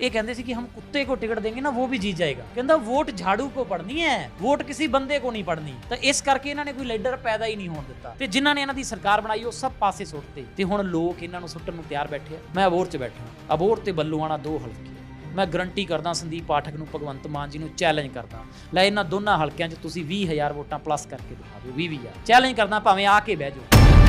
ਇਹ ਕਹਿੰਦੇ ਸੀ ਕਿ ਹਮ ਕੁੱਤੇ को टिकट देंगे ना वो भी जीत जाएगा ਕਹਿੰਦਾ ਵੋਟ ਝਾੜੂ ਕੋ ਪੜਨੀ ਹੈ ਵੋਟ ਕਿਸੇ ਬੰਦੇ ਕੋ ਨਹੀਂ ਪੜਨੀ ਤਾਂ ਇਸ ਕਰਕੇ ਇਹਨਾਂ ਨੇ ਕੋਈ ਲੀਡਰ ਪੈਦਾ ਹੀ ਨਹੀਂ ਹੋਣ ਦਿੱਤਾ ਤੇ ਜਿਨ੍ਹਾਂ ਨੇ ਇਹਨਾਂ ਦੀ ਸਰਕਾਰ ਬਣਾਈ ਉਹ ਸਭ ਪਾਸੇ ਸੁੱਟਤੇ ਤੇ ਹੁਣ ਲੋਕ ਇਹਨਾਂ ਨੂੰ ਸੁੱਟਣ ਨੂੰ ਤਿਆਰ ਬੈਠੇ ਆ ਮੈਂ ਅਬੋਰ 'ਚ ਬੈਠਾ ਅਬੋਰ ਤੇ ਬੱਲੂਆਣਾ ਦੋ ਹਲਕੇ ਮੈਂ ਗਰੰਟੀ ਕਰਦਾ ਸੰਦੀਪ ਪਾਠਕ ਨੂੰ ਭਗਵੰਤ ਮਾਨ ਜੀ ਨੂੰ ਚੈਲੰਜ ਕਰਦਾ ਲੈ ਇਹਨਾਂ ਦੋਨਾਂ ਹਲਕਿਆਂ 'ਚ ਤੁਸੀਂ 20000 ਵੋਟਾਂ ਪਲੱਸ ਕਰਕੇ ਦਿਖਾ ਦਿਓ 20000 ਚੈਲੰਜ ਕਰਦਾ ਭਾਵੇਂ ਆ ਕੇ ਬਹਿ ਜਾਓ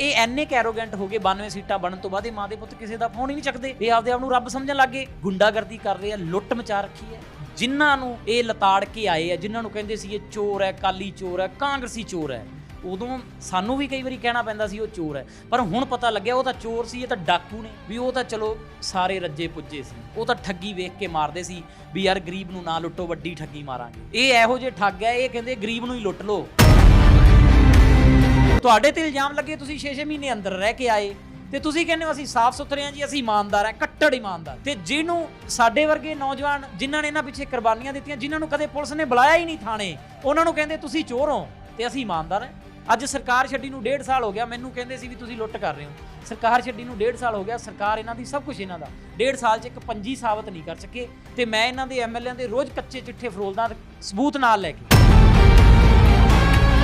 ਇਹ ਐਨੇ ਕੈਰੋਗੈਂਟ ਹੋ ਗਏ 92 ਸੀਟਾਂ ਬਣਨ ਤੋਂ ਬਾਅਦ ਇਹ ਮਾਂ ਦੇ ਪੁੱਤ ਕਿਸੇ ਦਾ ਫੋਨ ਹੀ ਨਹੀਂ ਚੱਕਦੇ। ਇਹ ਆਪਦੇ ਆਪ ਨੂੰ ਰੱਬ ਸਮਝਣ ਲੱਗੇ ਗੁੰਡਾਗਰਦੀ ਕਰ ਰਹੇ ਆ, ਲੁੱਟ ਮਚਾ ਰੱਖੀ ਹੈ। ਜਿਨ੍ਹਾਂ ਨੂੰ ਇਹ ਲਤਾੜ ਕੇ ਆਏ ਆ, ਜਿਨ੍ਹਾਂ ਨੂੰ ਕਹਿੰਦੇ ਸੀ ਇਹ ਚੋਰ ਹੈ ਕਾਲੀ ਚੋਰ ਹੈ, ਕਾਂਗਰਸੀ ਚੋਰ ਹੈ, ਉਦੋਂ ਸਾਨੂੰ ਵੀ ਕਈ ਵਾਰੀ ਕਹਿਣਾ ਪੈਂਦਾ ਸੀ ਉਹ ਚੋਰ ਹੈ। ਪਰ ਹੁਣ ਪਤਾ ਲੱਗਿਆ, ਉਹ ਤਾਂ ਚੋਰ ਸੀ, ਇਹ ਤਾਂ ਡਾਕੂ ਨੇ। ਵੀ ਉਹ ਤਾਂ ਚਲੋ ਸਾਰੇ ਰੱਜੇ ਪੁੱਜੇ ਸੀ। ਉਹ ਤਾਂ ਠੱਗੀ ਵੇਖ ਕੇ ਮਾਰਦੇ ਸੀ ਵੀ ਯਾਰ ਗਰੀਬ ਨੂੰ ਨਾ ਲੁੱਟੋ, ਵੱਡੀ ਠੱਗੀ ਮਾਰਾਂਗੇ। ਇਹ ਇਹੋ ਜਿਹੇ ਠੱਗ ਹੈ, ਇਹ ਕਹਿੰਦੇ ਗਰੀਬ ਨੂੰ ਹੀ ਲੁੱਟ ਲਓ। ਤੁਹਾਡੇ ਤੇ ਇਲਜ਼ਾਮ ਲੱਗੇ, ਤੁਸੀਂ 6-6 ਮਹੀਨੇ ਅੰਦਰ ਰਹਿ ਕੇ ਆਏ ਤੇ ਤੁਸੀਂ ਕਹਿੰਦੇ ਹੋ ਅਸੀਂ ਸਾਫ਼ ਸੁਥਰੇ ਹਾਂ ਜੀ, ਅਸੀਂ ਇਮਾਨਦਾਰ ਹਾਂ, ਕੱਟੜ ਇਮਾਨਦਾਰ। ਤੇ ਜਿਹਨੂੰ ਸਾਡੇ ਵਰਗੇ ਨੌਜਵਾਨ ਜਿਨ੍ਹਾਂ ਨੇ ਇਹਨਾਂ ਪਿੱਛੇ ਕੁਰਬਾਨੀਆਂ ਦਿੱਤੀਆਂ, ਜਿਨ੍ਹਾਂ ਨੂੰ ਕਦੇ ਪੁਲਿਸ ਨੇ ਬੁਲਾਇਆ ਹੀ ਨਹੀਂ ਥਾਣੇ, ਉਹਨਾਂ ਨੂੰ ਕਹਿੰਦੇ ਤੁਸੀਂ ਚੋਰ ਹੋ ਤੇ ਅਸੀਂ ਇਮਾਨਦਾਰ ਹਾਂ। ਅੱਜ ਸਰਕਾਰ ਛੱਡੀ ਨੂੰ 1.5 ਸਾਲ ਹੋ ਗਿਆ, ਮੈਨੂੰ ਕਹਿੰਦੇ ਸੀ ਵੀ ਤੁਸੀਂ ਲੁੱਟ ਕਰ ਰਹੇ ਹੋ। ਸਰਕਾਰ ਛੱਡੀ ਨੂੰ 1.5 ਸਾਲ ਹੋ ਗਿਆ, ਸਰਕਾਰ ਇਹਨਾਂ ਦੀ ਸਭ ਕੁਝ ਇਹਨਾਂ ਦਾ। 1.5 ਸਾਲ 'ਚ ਇੱਕ ਪੰਜੀ ਸਾਬਤ ਨਹੀਂ ਕਰ ਸਕੇ ਤੇ ਮੈਂ ਇਹਨਾਂ ਦੇ ਐਮਐਲਏ ਦੇ ਰੋਜ਼ ਕੱਚੇ ਚਿੱਠੇ ਫਰੋਲਦਾ ਸਬੂਤ ਨਾਲ ਲੈ ਕੇ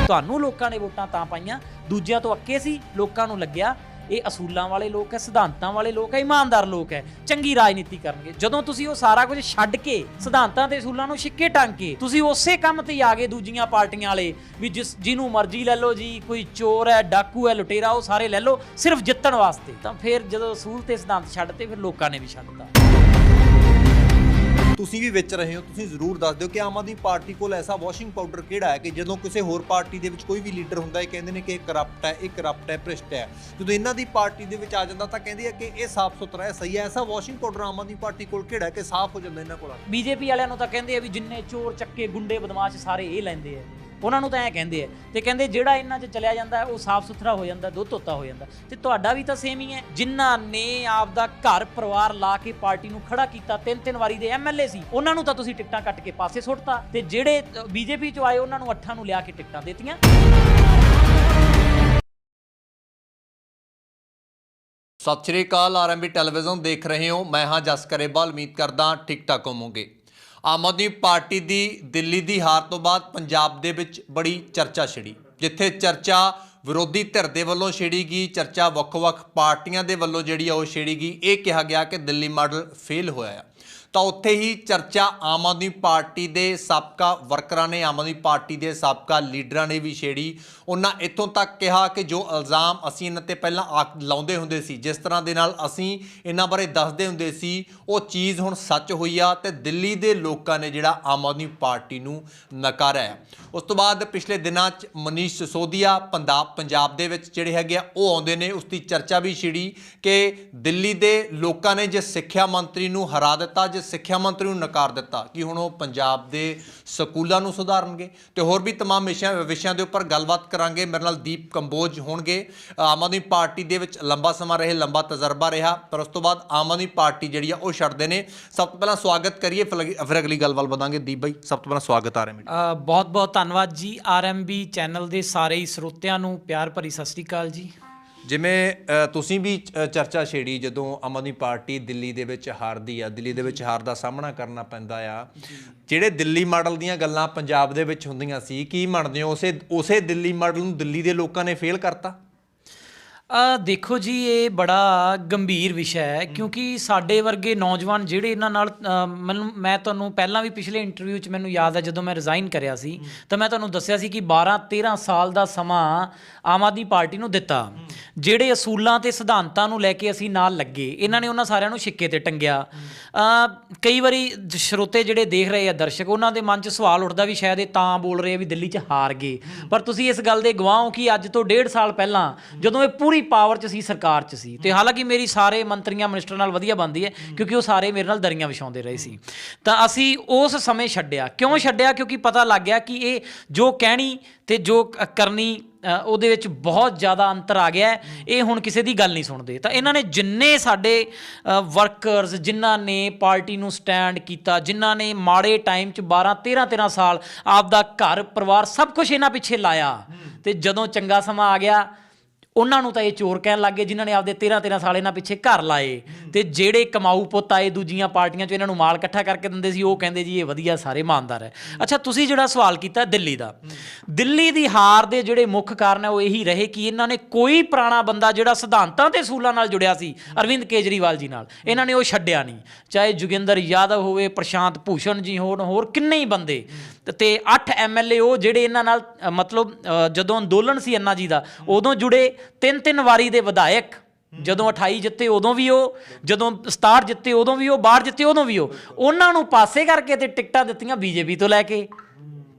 ਤੁਹਾਨੂੰ ਲੋਕਾਂ ਨੇ ਵੋਟਾਂ ਤਾਂ ਪਾਈਆਂ, ਦੂਜਿਆਂ ਤੋਂ ਅੱਕੇ ਸੀ, ਲੋਕਾਂ ਨੂੰ ਲੱਗਿਆ ਇਹ ਅਸੂਲਾਂ ਵਾਲੇ ਲੋਕ ਹੈ, ਸਿਧਾਂਤਾਂ ਵਾਲੇ ਲੋਕ ਹੈ, ਇਮਾਨਦਾਰ ਲੋਕ ਹੈ, ਚੰਗੀ ਰਾਜਨੀਤੀ ਕਰਨਗੇ। ਜਦੋਂ ਤੁਸੀਂ ਉਹ ਸਾਰਾ ਕੁਝ ਛੱਡ ਕੇ ਸਿਧਾਂਤਾਂ ਤੇ ਅਸੂਲਾਂ ਨੂੰ ਛਿੱਕੇ ਟੰਗ ਕੇ ਤੁਸੀਂ ਉਸੇ ਕੰਮ ਤੇ ਆ ਗਏ ਦੂਜੀਆਂ ਪਾਰਟੀਆਂ ਵਾਲੇ, ਵੀ ਜਿਸ ਜਿਹਨੂੰ ਮਰਜ਼ੀ ਲੈ ਲਓ ਜੀ, ਕੋਈ ਚੋਰ ਹੈ, ਡਾਕੂ ਹੈ, ਲੁਟੇਰਾ, ਉਹ ਸਾਰੇ ਲੈ ਲਓ, ਸਿਰਫ ਜਿੱਤਣ ਵਾਸਤੇ। ਤਾਂ ਫਿਰ ਜਦੋਂ ਅਸੂਲ ਤੇ ਸਿਧਾਂਤ ਛੱਡਤੇ, ਫਿਰ ਲੋਕਾਂ ਨੇ ਵੀ ਛੱਡਤਾ। ਤੁਸੀਂ ਵੀ ਵਿੱਚ ਰਹੇ ਹੋ, ਤੁਸੀਂ ਜ਼ਰੂਰ ਦੱਸ ਦਿਓ ਕਿ ਆਮ ਆਦਮੀ ਪਾਰਟੀ ਕੋਲ ਐਸਾ ਵਾਸ਼ਿੰਗ ਪਾਊਡਰ ਕਿਹੜਾ ਹੈ ਕਿ ਜਦੋਂ ਕਿਸੇ ਹੋਰ ਪਾਰਟੀ ਦੇ ਵਿੱਚ ਕੋਈ ਵੀ ਲੀਡਰ ਹੁੰਦਾ ਹੈ, ਕਹਿੰਦੇ ਨੇ ਕਿ ਇਹ ਕਰਪਟ ਹੈ, ਇਹ ਕਰਪਟ ਹੈ, ਭ੍ਰਿਸ਼ਟ ਹੈ। ਜਦੋਂ ਇਹਨਾਂ ਦੀ ਪਾਰਟੀ ਦੇ ਵਿੱਚ ਆ ਜਾਂਦਾ ਤਾਂ ਕਹਿੰਦੇ ਆ ਕਿ ਇਹ ਸਾਫ਼ ਸੁਥਰਾ ਹੈ, ਸਹੀ ਹੈ। ਐਸਾ washing powder Aam Aadmi party ਕੋਲ ਕਿਹੜਾ ਹੈ ਕਿ ਸਾਫ਼ ਹੋ ਜਾਂਦਾ ਇਹਨਾਂ ਕੋਲ? ਬੀਜੇਪੀ ਵਾਲਿਆਂ ਨੂੰ ਤਾਂ ਕਹਿੰਦੇ ਆ ਵੀ ਜਿੰਨੇ ਚੋਰ, ਚੱਕੇ, ਗੁੰਡੇ, ਬਦਮਾਸ਼ ਸਾਰੇ ਇਹ ਲੈਂਦੇ ਆ। ਉਹਨਾਂ ਨੂੰ ਤਾਂ ਐ ਕਹਿੰਦੇ ਆ ਤੇ ਕਹਿੰਦੇ ਜਿਹੜਾ ਇਹਨਾਂ 'ਚ ਚਲਿਆ ਜਾਂਦਾ ਹੈ, ਉਹ ਸਾਫ਼ ਸੁਥਰਾ ਹੋ ਜਾਂਦਾ ਦੁੱਧ ਧੋਤਾ ਹੋ ਜਾਂਦਾ ਤੇ ਤੁਹਾਡਾ ਵੀ ਤਾਂ ਸੇਮ ਹੀ ਹੈ। ਜਿਨ੍ਹਾਂ ਨੇ ਆਪਦਾ ਘਰ ਪਰਿਵਾਰ ਲਾ ਕੇ ਪਾਰਟੀ ਨੂੰ ਖੜਾ ਕੀਤਾ ਤਿੰਨ ਤਿੰਨ ਵਾਰੀ ਦੇ ਐਮਐਲਏ ਸੀ ਉਹਨਾਂ ਨੂੰ ਤਾਂ ਤੁਸੀਂ ਟਿਕਟਾਂ ਕੱਟ ਕੇ ਪਾਸੇ ਸੁੱਟਤਾ ਤੇ ਜਿਹੜੇ ਬੀਜੇਪੀ 'ਚੋਂ ਆਏ ਉਹਨਾਂ ਨੂੰ ਅੱਠਾਂ ਨੂੰ ਲਿਆ ਕੇ ਟਿਕਟਾਂ ਦਿੱਤੀਆਂ। ਸਤਿ ਸ਼੍ਰੀ ਅਕਾਲ ਆਰਐਮਬੀ ਟੈਲੀਵਿਜ਼ਨ ਦੇਖ ਰਹੇ ਹੋ। ਮੈਂ ਹਾਂ ਜਸ ਕਰੇਵਾਲ ਉਮੀਦ ਕਰਦਾ ਠੀਕ ਠਾਕ ਹੋਵੋਗੇ ਆਮ ਆਦਮੀ ਪਾਰਟੀ ਦੀ ਦਿੱਲੀ ਦੀ ਹਾਰ ਤੋਂ ਬਾਅਦ ਪੰਜਾਬ ਦੇ ਵਿੱਚ ਬੜੀ ਚਰਚਾ ਛਿੜੀ, ਜਿੱਥੇ ਚਰਚਾ ਵਿਰੋਧੀ ਧਿਰ ਦੇ ਵੱਲੋਂ ਛੇੜੀ ਗਈ ਚਰਚਾ ਵੱਖ-ਵੱਖ ਪਾਰਟੀਆਂ ਦੇ ਵੱਲੋਂ ਜਿਹੜੀ ਆ ਉਹ ਛੇੜੀ ਗਈ ਇਹ ਕਿਹਾ ਗਿਆ ਕਿ ਦਿੱਲੀ ਮਾਡਲ ਫੇਲ ਹੋਇਆ ਆ। ਤਾਂ ਉੱਥੇ ਹੀ ਚਰਚਾ ਆਮ ਆਦਮੀ ਪਾਰਟੀ ਦੇ ਸਾਬਕਾ ਵਰਕਰਾਂ ਨੇ, ਆਮ ਆਦਮੀ ਪਾਰਟੀ ਦੇ ਸਾਬਕਾ ਲੀਡਰਾਂ ਨੇ ਵੀ ਛੇੜੀ। ਉਹਨਾਂ ਇੱਥੋਂ ਤੱਕ ਕਿਹਾ ਕਿ ਜੋ ਇਲਜ਼ਾਮ ਅਸੀਂ ਇਹਨਾਂ ਤੇ ਪਹਿਲਾਂ ਆ- ਲਾਉਂਦੇ ਹੁੰਦੇ ਸੀ, ਜਿਸ ਤਰ੍ਹਾਂ ਦੇ ਨਾਲ ਅਸੀਂ ਇਹਨਾਂ ਬਾਰੇ ਦੱਸਦੇ ਹੁੰਦੇ ਸੀ, ਉਹ ਚੀਜ਼ ਹੁਣ ਸੱਚ ਹੋਈ ਆ ਤੇ ਦਿੱਲੀ ਦੇ ਲੋਕਾਂ ਨੇ ਜਿਹੜਾ ਆਮ ਆਦਮੀ ਪਾਰਟੀ ਨੂੰ ਨਕਾਰਿਆ ਉਸ ਤੋਂ ਬਾਅਦ ਪਿਛਲੇ ਦਿਨਾਂ 'ਚ ਮਨੀਸ਼ ਸਿਸੋਦੀਆ ਪੰਜਾਬ ਪੰਜਾਬ ਦੇ ਵਿੱਚ ਜਿਹੜੇ ਹੈਗੇ ਆ, ਉਹ ਆਉਂਦੇ ਨੇ। ਉਸ ਦੀ ਚਰਚਾ ਵੀ ਛਿੜੀ ਕਿ ਦਿੱਲੀ ਦੇ ਲੋਕਾਂ ਨੇ ਜੇ ਸਿੱਖਿਆ ਮੰਤਰੀ ਨੂੰ ਹਰਾ ਦਿੱਤਾ, ਜੇ ਸਿੱਖਿਆ ਮੰਤਰੀ ਨੂੰ ਨਕਾਰ ਦਿੱਤਾ ਕਿ ਹੁਣ ਉਹ ਪੰਜਾਬ ਦੇ ਸਕੂਲਾਂ ਨੂੰ ਸੁਧਾਰਨਗੇ ਤੇ ਹੋਰ ਵੀ तमाम ਵਿਸ਼ਿਆਂ ਵਿਸ਼ਿਆਂ ਦੇ ਉੱਪਰ ਗੱਲਬਾਤ ਕਰਾਂਗੇ ਮੇਰੇ ਨਾਲ ਦੀਪ ਕੰਬੋਜ ਹੋਣਗੇ ਆਮ ਆਦਮੀ ਪਾਰਟੀ ਦੇ ਵਿੱਚ ਲੰਬਾ ਸਮਾਂ ਰਹੇ ਲੰਬਾ ਤਜਰਬਾ ਰਿਹਾ ਪਰ ਉਸ ਤੋਂ ਬਾਅਦ ਆਮ ਆਦਮੀ ਪਾਰਟੀ ਜਿਹੜੀ ਆ ਉਹ ਛੱਡਦੇ ਨੇ ਸਭ ਤੋਂ ਪਹਿਲਾਂ ਸਵਾਗਤ ਕਰੀਏ ਫਿਰ ਅਗਲੀ- ਫਿਰ ਅਗਲੀ ਗੱਲਬਾਤ ਵਧਾਂਗੇ ਦੀਪ ਬਾਈ ਸਭ ਤੋਂ ਪਹਿਲਾਂ ਸਵਾਗਤ ਆ ਰਿਹਾ ਮੀਡੀਆ ਬਹੁਤ ਬਹੁਤ ਧੰਨਵਾਦ ਜੀ ਆਰਐਮਬੀ ਚੈਨਲ ਦੇ ਸਾਰੇ ਹੀ ਸਰੋਤਿਆਂ ਨੂੰ ਪਿਆਰ ਭਰੀ ਸਤਿ ਸ੍ਰੀ ਅਕਾਲ ਜੀ ਜਿਵੇਂ ਤੁਸੀਂ ਵੀ ਚਰਚਾ ਛੇੜੀ ਜਦੋਂ ਆਮ ਆਦਮੀ ਪਾਰਟੀ ਦਿੱਲੀ ਦੇ ਵਿੱਚ ਹਾਰਦੀ ਆ ਦਿੱਲੀ ਦੇ ਵਿੱਚ ਹਾਰ ਦਾ ਸਾਹਮਣਾ ਕਰਨਾ ਪੈਂਦਾ ਆ। ਜਿਹੜੇ ਦਿੱਲੀ ਮਾਡਲ ਦੀਆਂ ਗੱਲਾਂ ਪੰਜਾਬ ਦੇ ਵਿੱਚ ਹੁੰਦੀਆਂ ਸੀ ਕੀ ਮੰਨਦੇ ਹੋ? ਉਸੇ ਉਸੇ ਦਿੱਲੀ ਮਾਡਲ ਨੂੰ ਦਿੱਲੀ ਦੇ ਲੋਕਾਂ ਨੇ ਫੇਲ ਕਰਤਾ? ਆ ਦੇਖੋ ਜੀ ਇਹ ਬੜਾ ਗੰਭੀਰ ਵਿਸ਼ਾ ਹੈ ਕਿਉਂਕਿ ਸਾਡੇ ਵਰਗੇ ਨੌਜਵਾਨ ਜਿਹੜੇ ਇਹਨਾਂ ਨਾਲ ਅ, ਮੈਨੂੰ ਮੈਂ ਤੁਹਾਨੂੰ ਪਹਿਲਾਂ ਵੀ ਪਿਛਲੇ ਇੰਟਰਵਿਊ 'ਚ ਮੈਨੂੰ ਯਾਦ ਹੈ ਜਦੋਂ ਮੈਂ ਰਿਜ਼ਾਈਨ ਕਰਿਆ ਸੀ ਤਾਂ ਮੈਂ ਤੁਹਾਨੂੰ ਦੱਸਿਆ ਸੀ ਕਿ 12 13 ਸਾਲ ਦਾ ਸਮਾਂ ਆਮ ਆਦਮੀ ਪਾਰਟੀ ਨੂੰ ਦਿੱਤਾ। ਜਿਹੜੇ ਅਸੂਲਾਂ ਤੇ ਸਿਧਾਂਤਾਂ ਨੂੰ ਲੈ ਕੇ ਅਸੀਂ ਨਾਲ ਲੱਗੇ ਇਹਨਾਂ ਨੇ ਉਹਨਾਂ ਸਾਰਿਆਂ ਨੂੰ ਛਿੱਕੇ ਤੇ ਟੰਗਿਆ। ਅ, ਕਈ ਵਾਰੀ ਜ- ਸਰੋਤੇ ਜਿਹੜੇ ਦੇਖ ਰਹੇ ਆ ਦਰਸ਼ਕ ਉਹਨਾਂ ਦੇ ਮਨ 'ਚ ਸਵਾਲ ਉੱਠਦਾ ਵੀ ਸ਼ਾਇਦ ਇਹ ਤਾਂ ਬੋਲ ਰਹੇ ਆ ਵੀ ਦਿੱਲੀ 'ਚ ਹਾਰ ਗਏ। ਪਰ ਤੁਸੀਂ ਇਸ ਗੱਲ ਦੇ ਗਵਾਹ ਹੋ ਕਿ ਅੱਜ ਤੋਂ ਡੇਢ ਸਾਲ ਪਹਿਲਾਂ ਜਦੋਂ ਇਹ ਪੂਰੀ ਪਾਵਰ 'ਚ ਸੀ ਸਰਕਾਰ 'ਚ ਸੀ। ਤੇ ਹਾਲਾਂਕਿ ਮੇਰੀ ਸਾਰੇ ਮੰਤਰੀਆਂ ਮਿਨਿਸਟਰ ਨਾਲ ਵਧੀਆ ਬਣਦੀ ਹੈ ਕਿਉਂਕਿ ਉਹ ਸਾਰੇ ਮੇਰੇ ਨਾਲ ਦਰੀਆਂ ਵਿਛਾਉਂਦੇ ਰਹੇ ਸੀ। ਤਾਂ ਅਸੀਂ ਉਸ ਸਮੇਂ ਛੱਡਿਆ। ਕਿਉਂ ਛੱਡਿਆ? ਕਿਉਂਕਿ ਪਤਾ ਲੱਗ ਗਿਆ ਕਿ ਇਹ ਜੋ ਕਹਿਣੀ ਤੇ ਜੋ ਕਰਨੀ ਉਹਦੇ ਵਿੱਚ ਬਹੁਤ ਜ਼ਿਆਦਾ ਅੰਤਰ ਆ ਗਿਆ ਇਹ ਹੁਣ ਕਿਸੇ ਦੀ ਗੱਲ ਨਹੀਂ ਸੁਣਦੇ। ਤਾਂ ਇਹਨਾਂ ਨੇ ਜਿੰਨੇ ਸਾਡੇ ਵਰਕਰਸ ਜਿਨ੍ਹਾਂ ਨੇ ਪਾਰਟੀ ਨੂੰ ਸਟੈਂਡ ਕੀਤਾ ਜਿਨ੍ਹਾਂ ਨੇ ਮਾੜੇ ਟਾਈਮ 'ਚ 12 13 13 ਸਾਲ ਆਪਦਾ ਘਰ ਪਰਿਵਾਰ ਸਭ ਕੁਝ ਇਹਨਾਂ ਪਿੱਛੇ ਲਾਇਆ। ਤੇ ਜਦੋਂ ਚੰਗਾ ਸਮਾਂ ਆ ਗਿਆ ਉਹਨਾਂ ਨੂੰ ਤਾਂ ਇਹ ਚੋਰ ਕਹਿਣ ਲੱਗੇ ਜਿਨ੍ਹਾਂ ਨੇ ਆਪਦੇ 13 13 ਸਾਲ ਇਹਨਾਂ ਪਿੱਛੇ ਘਰ ਲਾਏ। ਤੇ ਜਿਹੜੇ ਕਮਾਊ ਪੁੱਤ ਆਏ ਦੂਜੀਆਂ ਪਾਰਟੀਆਂ 'ਚ ਇਹਨਾਂ ਨੂੰ ਮਾਲ ਇਕੱਠਾ ਕਰਕੇ ਦਿੰਦੇ ਸੀ ਉਹ ਕਹਿੰਦੇ ਜੀ ਇਹ ਵਧੀਆ ਸਾਰੇ ਇਮਾਨਦਾਰ ਹੈ। ਅੱਛਾ ਤੁਸੀਂ ਜਿਹੜਾ ਸਵਾਲ ਕੀਤਾ ਦਿੱਲੀ ਦਾ। ਦਿੱਲੀ ਦੀ ਹਾਰ ਦੇ ਜਿਹੜੇ ਮੁੱਖ ਕਾਰਨ ਹੈ ਉਹ ਇਹੀ ਰਹੇ ਕਿ ਇਹਨਾਂ ਨੇ ਕੋਈ ਪੁਰਾਣਾ ਬੰਦਾ ਜਿਹੜਾ ਸਿਧਾਂਤਾਂ ਤੇ ਅਸੂਲਾਂ ਨਾਲ ਜੁੜਿਆ ਸੀ ਅਰਵਿੰਦ ਕੇਜਰੀਵਾਲ ਜੀ ਨਾਲ। ਇਹਨਾਂ ਨੇ ਉਹ ਛੱਡਿਆ ਨਹੀਂ। ਚਾਹੇ ਜੁਗਿੰਦਰ ਯਾਦਵ ਹੋਵੇ ਪ੍ਰਸ਼ਾਂਤ ਭੂਸ਼ਣ ਜੀ ਹੋਣ ਹੋਰ ਕਿੰਨੇ ਹੀ ਬੰਦੇ। ਤੇ- ਤੇ 8 ਐਮਐਲਏ ਉਹ ਜਿਹੜੇ ਇਹਨਾਂ ਨਾਲ ਮਤਲਬ ਜਦੋਂ ਅੰਦੋਲਨ ਸੀ ਅੰਨਾ ਜੀ ਦਾ, ਉਦੋਂ ਜੁੜੇ ਤਿੰਨ ਤਿੰਨ ਵਾਰੀ ਦੇ ਵਿਧਾਇਕ। ਜਦੋਂ 28 ਜਿੱਤੇ ਉਦੋਂ ਵੀ ਉਹ, ਜਦੋਂ 67 ਜਿੱਤੇ ਉਦੋਂ ਵੀ ਉਹ 62 ਜਿੱਤੇ ਉਦੋਂ ਵੀ ਉਹ। ਉਹਨਾਂ ਨੂੰ ਪਾਸੇ ਕਰਕੇ ਤੇ ਟਿਕਟਾਂ ਦਿੱਤੀਆਂ ਬੀਜੇਪੀ ਤੋਂ ਲੈ ਕੇ।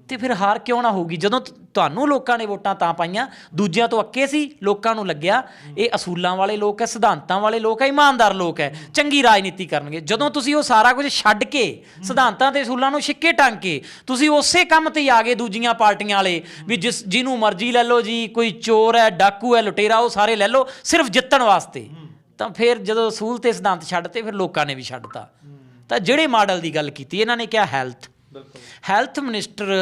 ਤੇ ਫਿਰ ਹਾਰ ਕਿਉਂ ਨਾ ਹੋਊਗੀ? ਜਦੋਂ ਤੁਹਾਨੂੰ ਲੋਕਾਂ ਨੇ ਵੋਟਾਂ ਤਾਂ ਪਾਈਆਂ, ਦੂਜਿਆਂ ਤੋਂ ਅੱਕੇ ਸੀ, ਲੋਕਾਂ ਨੂੰ ਲੱਗਿਆ, ਇਹ ਅਸੂਲਾਂ ਵਾਲੇ ਲੋਕ ਹੈ ਸਿਧਾਂਤਾਂ ਵਾਲੇ ਲੋਕ ਹੈ ਇਮਾਨਦਾਰ ਲੋਕ ਹੈ ਚੰਗੀ ਰਾਜਨੀਤੀ ਕਰਨਗੇ। ਜਦੋਂ ਤੁਸੀਂ ਉਹ ਸਾਰਾ ਕੁਝ ਛੱਡ ਕੇ, ਸਿਧਾਂਤਾਂ ਤੇ ਅਸੂਲਾਂ ਨੂੰ ਛਿੱਕੇ ਟੰਗ ਕੇ, ਤੁਸੀਂ ਉਸੇ ਕੰਮ ਤੇ ਹੀ ਆ ਗਏ ਦੂਜੀਆਂ ਪਾਰਟੀਆਂ ਵਾਲੇ, ਵੀ ਜਿਸ, ਜਿਹਨੂੰ ਮਰਜ਼ੀ ਲੈ ਲਓ ਜੀ, ਕੋਈ ਚੋਰ ਹੈ ਡਾਕੂ ਹੈ ਲੁਟੇਰਾ, ਉਹ ਸਾਰੇ ਲੈ ਲਓ, ਸਿਰਫ ਜਿੱਤਣ ਵਾਸਤੇ। ਤਾਂ ਫਿਰ ਜਦੋਂ ਅਸੂਲ ਤੇ ਸਿਧਾਂਤ ਛੱਡਤੇ, ਫਿਰ ਲੋਕਾਂ ਨੇ ਵੀ ਛੱਡਤਾ। ਤਾਂ ਜਿਹੜੇ ਮਾਡਲ ਦੀ ਗੱਲ ਕੀਤੀ, ਇਹਨਾਂ ਨੇ ਕਿਹਾ ਹੈਲਥ ਹੈਲਥ ਮਿਨਿਸਟਰ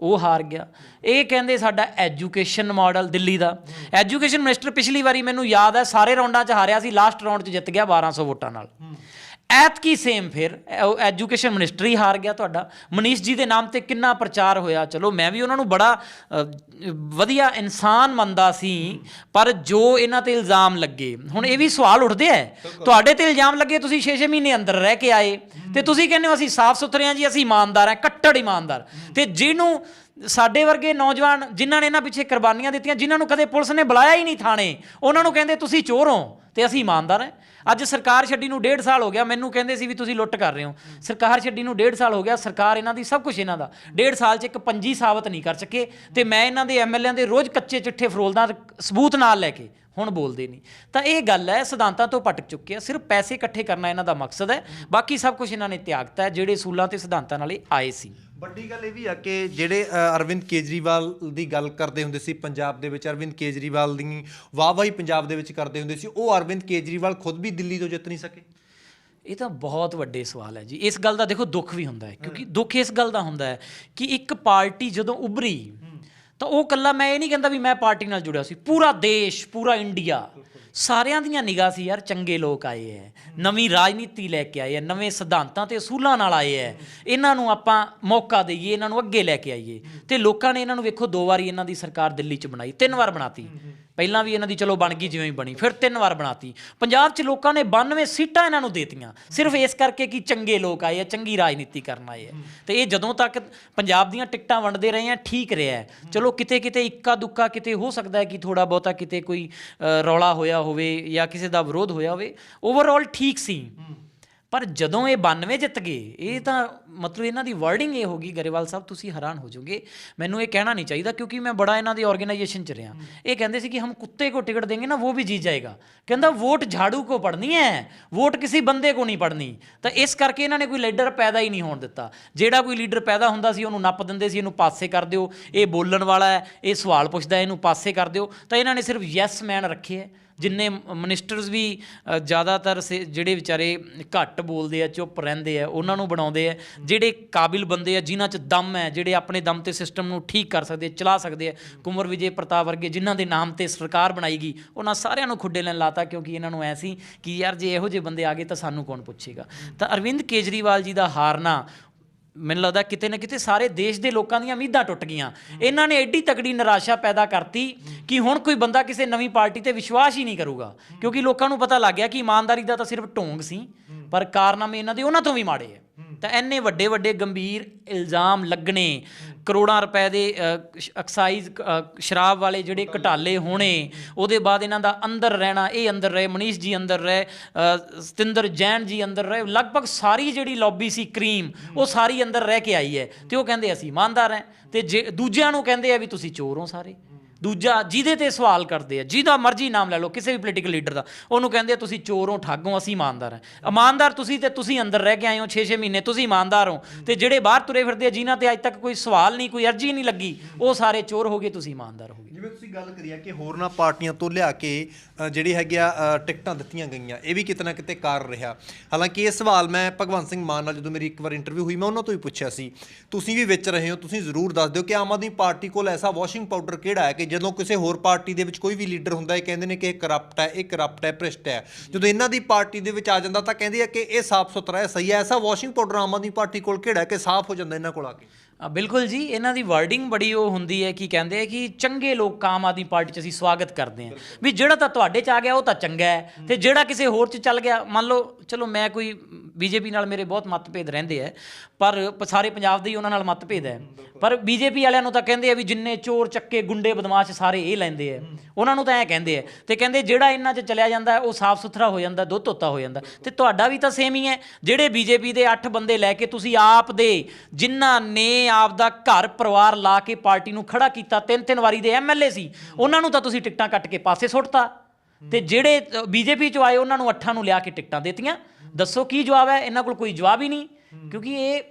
ਉਹ ਹਾਰ ਗਿਆ। ਇਹ ਕਹਿੰਦੇ ਸਾਡਾ ਐਜੂਕੇਸ਼ਨ ਮਾਡਲ ਦਿੱਲੀ ਦਾ। ਐਜੂਕੇਸ਼ਨ ਮਿਨਿਸਟਰ ਪਿਛਲੀ ਵਾਰੀ ਮੈਨੂੰ ਯਾਦ ਹੈ ਸਾਰੇ ਰਾਉਂਡਾਂ 'ਚ ਹਾਰਿਆ ਸੀ ਲਾਸਟ ਰਾਉਂਡ 'ਚ ਜਿੱਤ ਗਿਆ 1200 ਵੋਟਾਂ ਨਾਲ। ਐਤਕੀ ਸੇਮ ਫਿਰ ਐਜੂਕੇਸ਼ਨ ਮਿਨਿਸਟਰ ਹਾਰ ਗਿਆ ਤੁਹਾਡਾ। ਮਨੀਸ਼ ਜੀ ਦੇ ਨਾਮ ਤੇ ਕਿੰਨਾ ਪ੍ਰਚਾਰ ਹੋਇਆ? ਚਲੋ ਮੈਂ ਵੀ ਉਹਨਾਂ ਨੂੰ ਬੜਾ ਵਧੀਆ ਇਨਸਾਨ ਮੰਨਦਾ ਸੀ ਪਰ ਜੋ ਇਹਨਾਂ ਤੇ ਇਲਜ਼ਾਮ ਲੱਗੇ ਹੁਣ ਇਹ ਵੀ ਸਵਾਲ ਉੱਠਦੇ ਆ। ਤੁਹਾਡੇ ਤੇ ਇਲਜ਼ਾਮ ਲੱਗੇ ਤੁਸੀਂ 6-6 ਮਹੀਨੇ ਅੰਦਰ ਰਹਿ ਕੇ ਆਏ। ਤੇ ਤੁਸੀਂ ਕਹਿੰਦੇ ਹੋ ਅਸੀਂ ਸਾਫ਼ ਸੁਥਰੇ ਹਾਂ ਜੀ ਅਸੀਂ ਇਮਾਨਦਾਰ ਹਾਂ ਕੱਟੜ ਇਮਾਨਦਾਰ। ਤੇ ਜਿਹਨੂੰ ਸਾਡੇ ਵਰਗੇ ਨੌਜਵਾਨ ਜਿਨ੍ਹਾਂ ਨੇ ਇਹਨਾਂ ਪਿੱਛੇ ਕੁਰਬਾਨੀਆਂ ਦਿੱਤੀਆਂ ਜਿਨ੍ਹਾਂ ਨੂੰ ਕਦੇ ਪੁਲਿਸ ਨੇ ਬੁਲਾਇਆ ਹੀ ਨਹੀਂ ਥਾਣੇ ਉਹਨਾਂ ਨੂੰ ਕਹਿੰਦੇ ਤੁਸੀਂ ਚੋਰ ਹੋ ਤੇ ਅਸੀਂ ਇਮਾਨਦਾਰ ਹਾਂ। ਅੱਜ ਸਰਕਾਰ ਛੱਡੀ ਨੂੰ ਡੇਢ ਸਾਲ ਹੋ ਗਿਆ, ਮੈਨੂੰ ਕਹਿੰਦੇ ਸੀ ਵੀ ਤੁਸੀਂ ਲੁੱਟ ਕਰ ਰਹੇ ਹੋ। ਸਰਕਾਰ ਛੱਡੀ ਨੂੰ ਡੇਢ ਸਾਲ ਹੋ ਗਿਆ, ਸਰਕਾਰ ਇਹਨਾਂ ਦੀ ਸਭ ਕੁਝ ਇਹਨਾਂ ਦਾ। ਡੇਢ ਸਾਲ 'ਚ ਇੱਕ ਪੰਜੀ ਸਾਬਤ ਨਹੀਂ ਕਰ ਸਕੇ ਤੇ ਮੈਂ ਇਹਨਾਂ ਦੇ ਐਮਐਲਏ ਦੇ ਰੋਜ਼ ਕੱਚੇ ਚਿੱਠੇ ਫਰੋਲਦਾ ਸਬੂਤ ਨਾਲ ਲੈ ਕੇ, ਹੁਣ ਬੋਲਦੇ ਨਹੀਂ। ਤਾਂ ਇਹ ਗੱਲ ਹੈ, ਸਿਧਾਂਤਾਂ ਤੋਂ ਭਟਕ ਚੁੱਕੇ ਆ, ਸਿਰਫ ਪੈਸੇ ਇਕੱਠੇ ਕਰਨਾ ਇਹਨਾਂ ਦਾ ਮਕਸਦ ਹੈ, ਬਾਕੀ ਸਭ ਕੁਝ ਇਹਨਾਂ ਨੇ ਤਿਆਗਤਾ ਹੈ, ਜਿਹੜੇ ਅਸੂਲਾਂ ਤੇ ਸਿਧਾਂਤਾਂ ਨਾਲ ਆਏ ਸੀ। ਵੱਡੀ ਗੱਲ ਇਹ ਵੀ ਆ ਕਿ ਜਿਹੜੇ ਅ, ਅਰਵਿੰਦ ਕੇਜਰੀਵਾਲ ਦੀ ਗੱਲ ਕਰਦੇ ਹੁੰਦੇ ਸੀ ਪੰਜਾਬ ਦੇ ਵਿੱਚ ਅਰਵਿੰਦ ਕੇਜਰੀਵਾਲ ਦੀ ਵਾਹਵਾਹੀ ਪੰਜਾਬ ਦੇ ਵਿੱਚ ਕਰਦੇ ਹੁੰਦੇ ਸੀ ਉਹ ਅਰਵਿੰਦ ਕੇਜਰੀਵਾਲ ਖੁਦ ਵੀ ਦਿੱਲੀ ਤੋਂ ਜਿੱਤ ਨਹੀਂ ਸਕੇ। ਇਹ ਤਾਂ ਬਹੁਤ ਵੱਡੇ ਸਵਾਲ ਹੈ ਜੀ। ਇਸ ਗੱਲ ਦਾ ਦੇਖੋ ਦੁੱਖ ਵੀ ਹੁੰਦਾ ਹੈ ਕਿਉਂਕਿ ਦੁੱਖ ਇਸ ਗੱਲ ਦਾ ਹੁੰਦਾ ਹੈ ਕਿ ਇੱਕ ਪਾਰਟੀ ਜਦੋਂ ਉਭਰੀ ਤਾਂ ਉਹ ਕੱਲਾ ਮੈਂ ਇਹ ਨਹੀਂ ਕਹਿੰਦਾ ਵੀ ਮੈਂ ਪਾਰਟੀ ਨਾਲ ਜੁੜਿਆ ਸੀ ਪੂਰਾ ਦੇਸ਼ ਪੂਰਾ ਇੰਡੀਆ ਸਾਰਿਆਂ ਦੀਆਂ ਨਿਗਾਹ ਸੀ, ਯਾਰ ਚੰਗੇ ਲੋਕ ਆਏ ਐ, ਨਵੀਂ ਰਾਜਨੀਤੀ ਲੈ ਕੇ ਆਏ ਐ, ਨਵੇਂ ਸਿਧਾਂਤਾਂ ਤੇ ਅਸੂਲਾਂ ਨਾਲ ਆਏ ਐ। ਇਹਨਾਂ ਨੂੰ ਆਪਾਂ ਮੌਕਾ ਦਈਏ, ਇਹਨਾਂ ਨੂੰ ਅੱਗੇ ਲੈ ਕੇ ਆਈਏ। ਤੇ ਲੋਕਾਂ ਨੇ ਇਹਨਾਂ ਨੂੰ ਵੇਖੋ, ਦੋ ਵਾਰੀ ਇਹਨਾਂ ਦੀ ਸਰਕਾਰ ਦਿੱਲੀ 'ਚ ਬਣਾਈ, ਤਿੰਨ ਵਾਰ ਬਣਾਤੀ। ਪਹਿਲਾਂ ਵੀ ਇਹਨਾਂ ਦੀ ਚਲੋ ਬਣ ਗਈ ਜਿਵੇਂ ਹੀ ਬਣੀ, ਫਿਰ ਤਿੰਨ ਵਾਰ ਬਣਾਤੀ। ਪੰਜਾਬ 'ਚ ਲੋਕਾਂ ਨੇ 92 ਸੀਟਾਂ ਇਹਨਾਂ ਨੂੰ ਦੇਤੀਆਂ, ਸਿਰਫ ਇਸ ਕਰਕੇ ਕਿ ਚੰਗੇ ਲੋਕ ਆਏ ਆ ਚੰਗੀ ਰਾਜਨੀਤੀ ਕਰਨ ਆਏ ਆ ਤੇ ਇਹ ਜਦੋਂ ਤੱਕ ਪੰਜਾਬ ਦੀਆਂ ਟਿਕਟਾਂ ਵੰਡਦੇ ਰਹੇ ਆ ਠੀਕ ਰਿਹਾ ਚਲੋ ਕਿਤੇ ਕਿਤੇ ਇੱਕਾ ਦੁੱਕਾ ਕਿਤੇ ਹੋ ਸਕਦਾ ਹੈ ਕਿ ਥੋੜਾ ਬਹੁਤਾ ਕਿਤੇ ਕੋਈ ਰੌਲਾ ਹੋਇਆ ਹੋਵੇ ਜਾਂ ਕਿਸੇ ਦਾ ਵਿਰੋਧ ਹੋਇਆ ਹੋਵੇ ਓਵਰਆਲ ਠੀਕ ਸੀ। ਪਰ ਜਦੋਂ ਇਹ 92 ਜਿੱਤ ਗਏ ਇਹ ਤਾਂ ਮਤਲਬ ਇਹਨਾਂ ਦੀ ਵਰਡਿੰਗ ਇਹ ਹੋ ਗਈ ਗਰੇਵਾਲ ਸਾਹਿਬ ਤੁਸੀਂ ਹੈਰਾਨ ਹੋ ਜਾਓਗੇ। ਮੈਨੂੰ ਇਹ ਕਹਿਣਾ ਨਹੀਂ ਚਾਹੀਦਾ ਕਿਉਂਕਿ ਮੈਂ ਬੜਾ ਇਹਨਾਂ ਦੀ ਆਰਗੇਨਾਈਜੇਸ਼ਨ ਚ ਰਿਹਾ। ਇਹ ਕਹਿੰਦੇ ਸੀ ਕਿ ਹਮ ਕੁੱਤੇ ਕੋ ਟਿਕਟ ਦੇਗੇ ਨਾ ਉਹ ਵੀ ਜੀ ਜਾਏਗਾ। ਕਹਿੰਦਾ ਵੋਟ ਝਾੜੂ ਕੋ ਪੜਨੀ ਹੈ ਵੋਟ ਕਿਸੇ ਬੰਦੇ ਕੋ ਨਹੀਂ ਪੜਨੀ ਤਾਂ ਇਸ ਕਰਕੇ ਇਹਨਾਂ ਨੇ ਕੋਈ ਲੀਡਰ ਪੈਦਾ ਹੀ ਨਹੀਂ ਹੋਣ ਦਿੱਤਾ। ਜਿਹੜਾ ਕੋਈ ਲੀਡਰ ਪੈਦਾ ਹੁੰਦਾ ਸੀ ਉਹਨੂੰ ਨੱਪ ਦਿੰਦੇ ਸੀ ਇਹਨੂੰ ਪਾਸੇ ਕਰ ਦਿਓ। ਇਹ ਬੋਲਣ ਵਾਲਾ ਹੈ ਇਹ ਸਵਾਲ ਪੁੱਛਦਾ ਇਹਨੂੰ ਪਾਸੇ ਕਰ ਦਿਓ। ਤਾਂ ਇਹਨਾਂ ਨੇ ਸਿਰਫ ਯੈਸ ਮੈਨ ਰੱਖੇ ਹੈ। ਜਿੰਨੇ ਮਿਨਿਸਟਰਸ ਵੀ ਜ਼ਿਆਦਾਤਰ ਸੇ- ਜਿਹੜੇ ਵਿਚਾਰੇ ਘੱਟ ਬੋਲਦੇ ਆ, ਚੁੱਪ ਰਹਿੰਦੇ ਆ, ਉਹਨਾਂ ਨੂੰ ਬਣਾਉਂਦੇ ਆ, ਜਿਹੜੇ ਕਾਬਿਲ ਬੰਦੇ ਆ, ਜਿਨ੍ਹਾਂ 'ਚ ਦਮ ਹੈ, ਜਿਹੜੇ ਆਪਣੇ ਦਮ ਤੇ ਸਿਸਟਮ ਨੂੰ ਠੀਕ ਕਰ ਸਕਦੇ, ਚਲਾ ਸਕਦੇ ਆ, ਕੁੰਵਰ ਵਿਜੇ ਪ੍ਰਤਾਪ ਵਰਗੇ ਜਿਨ੍ਹਾਂ ਦੇ ਨਾਮ ਤੇ ਸਰਕਾਰ ਬਣਾਈ ਗਈ, ਉਹਨਾਂ ਸਾਰਿਆਂ ਨੂੰ ਖੁੱਡੇ ਲੈਣ ਲਾਤਾ, ਕਿਉਂਕਿ ਇਹਨਾਂ ਨੂੰ ਐ ਸੀ ਕਿ ਯਾਰ ਜੇ ਇਹੋ ਜਿਹੇ ਬੰਦੇ ਆ ਗਏ ਤਾਂ ਸਾਨੂੰ ਕੌਣ ਪੁੱਛੇਗਾ? ਤਾਂ ਅਰਵਿੰਦ ਕੇਜਰੀਵਾਲ ਜੀ ਦਾ ਹਾਰਨਾ ਮੈਨੂੰ ਲੱਗਦਾ ਕਿਤੇ ਨਾ ਕਿਤੇ ਸਾਰੇ ਦੇਸ਼ ਦੇ ਲੋਕਾਂ ਦੀਆਂ ਉਮੀਦਾਂ ਟੁੱਟ ਗਈਆਂ। ਇਹਨਾਂ ਨੇ ਐਡੀ ਤਕੜੀ ਨਿਰਾਸ਼ਾ ਪੈਦਾ ਕਰਤੀ ਕਿ ਹੁਣ ਕੋਈ ਬੰਦਾ ਕਿਸੇ ਨਵੀਂ ਪਾਰਟੀ ਤੇ ਵਿਸ਼ਵਾਸ ਹੀ ਨਹੀਂ ਕਰੂਗਾ। ਕਿਉਂਕਿ ਲੋਕਾਂ ਨੂੰ ਪਤਾ ਲੱਗ ਗਿਆ ਕਿ ਇਮਾਨਦਾਰੀ ਦਾ ਤਾਂ ਸਿਰਫ ਢੋਂਗ ਸੀ, ਪਰ ਕਾਰਨਾਮੇ ਇਹਨਾਂ ਦੇ ਉਹਨਾਂ ਤੋਂ ਵੀ ਮਾੜੇ ਆ। ਤਾਂ ਐਨੇ ਵੱਡੇ ਵੱਡੇ ਗੰਭੀਰ ਇਲਜ਼ਾਮ ਲੱਗਣੇ, ਕਰੋੜਾਂ ਰੁਪਏ ਦੇ ਐਕਸਾਈਜ਼ ਸ਼ਰਾਬ ਵਾਲੇ ਜਿਹੜੇ ਘਟਾਲੇ ਹੋਣੇ, ਉਹਦੇ ਬਾਅਦ ਇਹਨਾਂ ਦਾ ਅੰਦਰ ਰਹਿਣਾ, ਇਹ ਅੰਦਰ ਰਹੇ, ਮਨੀਸ਼ ਜੀ ਅੰਦਰ ਰਹੇ ਸਤਿੰਦਰ ਜੈਨ ਜੀ ਅੰਦਰ ਰਹੇ, ਲਗਭਗ ਸਾਰੀ ਜਿਹੜੀ ਲੌਬੀ ਸੀ ਕਰੀਮ, ਉਹ ਸਾਰੀ ਅੰਦਰ ਰਹਿ ਕੇ ਆਈ ਹੈ ਤੇ ਉਹ ਕਹਿੰਦੇ ਅਸੀਂ ਇਮਾਨਦਾਰ ਹਾਂ ਤੇ ਜੇ, ਦੂਜਿਆਂ ਨੂੰ ਕਹਿੰਦੇ ਆ ਵੀ ਤੁਸੀਂ ਚੋਰ ਹੋ ਸਾਰੇ। ਦੂਜਾ ਜਿਹਦੇ ਤੇ ਸਵਾਲ ਕਰਦੇ ਆ, ਜਿਹਦਾ ਮਰਜ਼ੀ ਨਾਮ ਲੈ ਲਓ, ਕਿਸੇ ਵੀ ਪੋਲੀਟੀਕਲ ਲੀਡਰ ਦਾ। ਉਹਨੂੰ ਕਹਿੰਦੇ ਆ, ਤੁਸੀਂ ਚੋਰ ਹੋ ਠੱਗ ਹੋ ਅਸੀਂ ਇਮਾਨਦਾਰ ਹਾਂ। ਇਮਾਨਦਾਰ ਤੁਸੀਂ ਤੇ ਤੁਸੀਂ ਅੰਦਰ ਰਹਿ ਕੇ ਆਏ ਹੋ 6-6 ਮਹੀਨੇ ਤੁਸੀਂ ਇਮਾਨਦਾਰ ਹੋ। ਤੇ ਜਿਹੜੇ ਬਾਹਰ ਤੁਰੇ ਫਿਰਦੇ ਆ, ਜਿਨ੍ਹਾਂ ਤੇ ਅੱਜ ਤੱਕ ਕੋਈ ਸਵਾਲ ਨਹੀਂ, ਕੋਈ ਅਰਜੀ ਨਹੀਂ ਲੱਗੀ, ਉਹ ਸਾਰੇ ਚੋਰ ਹੋ ਗਏ, ਤੁਸੀਂ ਇਮਾਨਦਾਰ ਹੋ ਗਏ। ਜਿਵੇਂ ਤੁਸੀਂ ਗੱਲ ਕਰੀ ਆ ਕਿ ਹੋਰਨਾਂ ਪਾਰਟੀਆਂ ਤੋਂ ਲਿਆ ਕੇ ਜਿਹੜੀ ਹੈਗੀ ਆ ਟਿਕਟਾਂ ਦਿੱਤੀਆਂ ਗਈਆਂ, ਇਹ ਵੀ ਕਿਤੇ ਨਾ ਕਿਤੇ ਕਾਰ ਰਿਹਾ। ਹਾਲਾਂਕਿ ਇਹ ਸਵਾਲ ਮੈਂ ਭਗਵੰਤ ਸਿੰਘ ਮਾਨ ਨਾਲ ਜਦੋਂ ਮੇਰੀ ਇੱਕ ਵਾਰ ਇੰਟਰਵਿਊ ਹੋਈ, ਮੈਂ ਉਹਨਾਂ ਤੋਂ ਹੀ ਪੁੱਛਿਆ ਸੀ। ਤੁਸੀਂ ਵੀ ਵਿੱਚ ਰਹੇ ਹੋ, ਤੁਸੀਂ ਜ਼ਰੂਰ ਦੱਸ ਦਿਓ ਕਿ ਆਮ ਆਦਮੀ ਪਾਰਟੀ ਕੋਲ ਐਸਾ ਵਾਸ਼ਿੰਗ ਪਾਊਡਰ ਕਿਹੜਾ ਹੈ ਕਿ ਜਦੋਂ ਕਿਸੇ ਹੋਰ ਪਾਰਟੀ ਦੇ ਵਿੱਚ ਕੋਈ ਵੀ ਲੀਡਰ ਹੁੰਦਾ ਹੈ ਕਹਿੰਦੇ ਨੇ ਕਿ ਇਹ ਕਰਪਟ ਹੈ, ਇਹ ਕਰਪਟ ਹੈ, ਭ੍ਰਿਸ਼ਟ ਹੈ। ਜਦੋਂ ਇਹਨਾਂ ਦੀ ਪਾਰਟੀ ਦੇ ਵਿੱਚ ਆ ਜਾਂਦਾ ਤਾਂ ਕਹਿੰਦੇ ਆ ਕਿ ਇਹ ਸਾਫ਼ ਸੁਥਰਾ ਹੈ, ਸਹੀ ਹੈ। ਐਸਾ washing powder Aam Aadmi party ਕੋਲ ਕਿਹੜਾ ਹੈ ਕਿ ਸਾਫ਼ ਹੋ ਜਾਂਦਾ ਇਹਨਾਂ ਕੋਲ ਆ ਕੇ? ਬਿਲਕੁਲ ਜੀ ਇਹਨਾਂ ਦੀ ਵਰਡਿੰਗ ਬੜੀ ਉਹ ਹੁੰਦੀ ਹੈ ਕਿ ਕਹਿੰਦੇ ਆ ਕਿ ਚੰਗੇ ਲੋਕ ਆਮ ਆਦਮੀ ਪਾਰਟੀ 'ਚ ਅਸੀਂ ਸਵਾਗਤ ਕਰਦੇ ਹਾਂ। ਵੀ ਜਿਹੜਾ ਤਾਂ ਤੁਹਾਡੇ 'ਚ ਆ ਗਿਆ ਉਹ ਤਾਂ ਚੰਗਾ ਹੈ। ਤੇ ਜਿਹੜਾ ਕਿਸੇ ਹੋਰ 'ਚ ਚੱਲ ਗਿਆ ਮੰਨ ਲਓ ਚਲੋ ਮੈਂ ਕੋਈ ਬੀਜੇਪੀ ਨਾਲ ਮੇਰੇ ਬਹੁਤ ਮਤਭੇਦ ਰਹਿੰਦੇ ਆ ਪਰ ਸਾਰੇ ਪੰਜਾਬ ਦੇ ਹੀ ਉਹਨਾਂ ਨਾਲ ਮਤਭੇਦ ਹੈ। ਪਰ ਬੀਜੇਪੀ ਵਾਲਿਆਂ ਨੂੰ ਤਾਂ ਕਹਿੰਦੇ ਆ ਵੀ ਜਿੰਨੇ ਚੋਰ ਚੱਕੇ ਗੁੰਡੇ ਬਦਮਾਸ਼ ਸਾਰੇ ਇਹ ਲੈਂਦੇ ਆ। ਉਹਨਾਂ ਨੂੰ ਤਾਂ ਐ ਕਹਿੰਦੇ ਆ। ਤੇ ਕਹਿੰਦੇ ਜਿਹੜਾ ਇਹਨਾਂ 'ਚ ਚਲਿਆ ਜਾਂਦਾ ਉਹ ਸਾਫ਼ ਸੁਥਰਾ ਹੋ ਜਾਂਦਾ ਦੁੱਧ ਧੋਤਾ ਹੋ ਜਾਂਦਾ। ਤੇ ਤੁਹਾਡਾ ਵੀ ਤਾਂ ਸੇਮ ਹੀ ਹੈ। ਜਿਹੜੇ ਬੀਜੇਪੀ ਦੇ 8 ਬੰਦੇ ਲੈ ਕੇ ਤੁਸੀਂ ਆਪ ਦੇ ਜਿਨ੍ਹਾਂ ਨੇ ਆਪ ਦਾ ਘਰ, ਪਰਿਵਾਰ ਲਾ ਕੇ ਪਾਰਟੀ ਨੂੰ ਖੜਾ ਕੀਤਾ। ਤਿੰਨ ਤਿੰਨ ਵਾਰੀ ਦੇ ਐਮਐਲਏ ਸੀ। ਉਹਨਾਂ ਨੂੰ ਤਾਂ ਤੁਸੀਂ ਟਿਕਟਾਂ ਕੱਟ ਕੇ ਪਾਸੇ ਸੁੱਟਤਾ। ਤੇ ਜਿਹੜੇ ਬੀਜੇਪੀ ਚੋਂ ਆਏ, ਉਹਨਾਂ ਨੂੰ ਅੱਠਾਂ ਨੂੰ ਲਿਆ ਕੇ ਟਿਕਟਾਂ ਦੇਤੀਆਂ। ਦੱਸੋ ਕੀ ਜਵਾਬ ਹੈ? ਇਹਨਾਂ ਕੋਲ ਕੋਈ ਜਵਾਬ ਹੀ ਨਹੀਂ। ਕਿਉਂਕਿ ਇਹ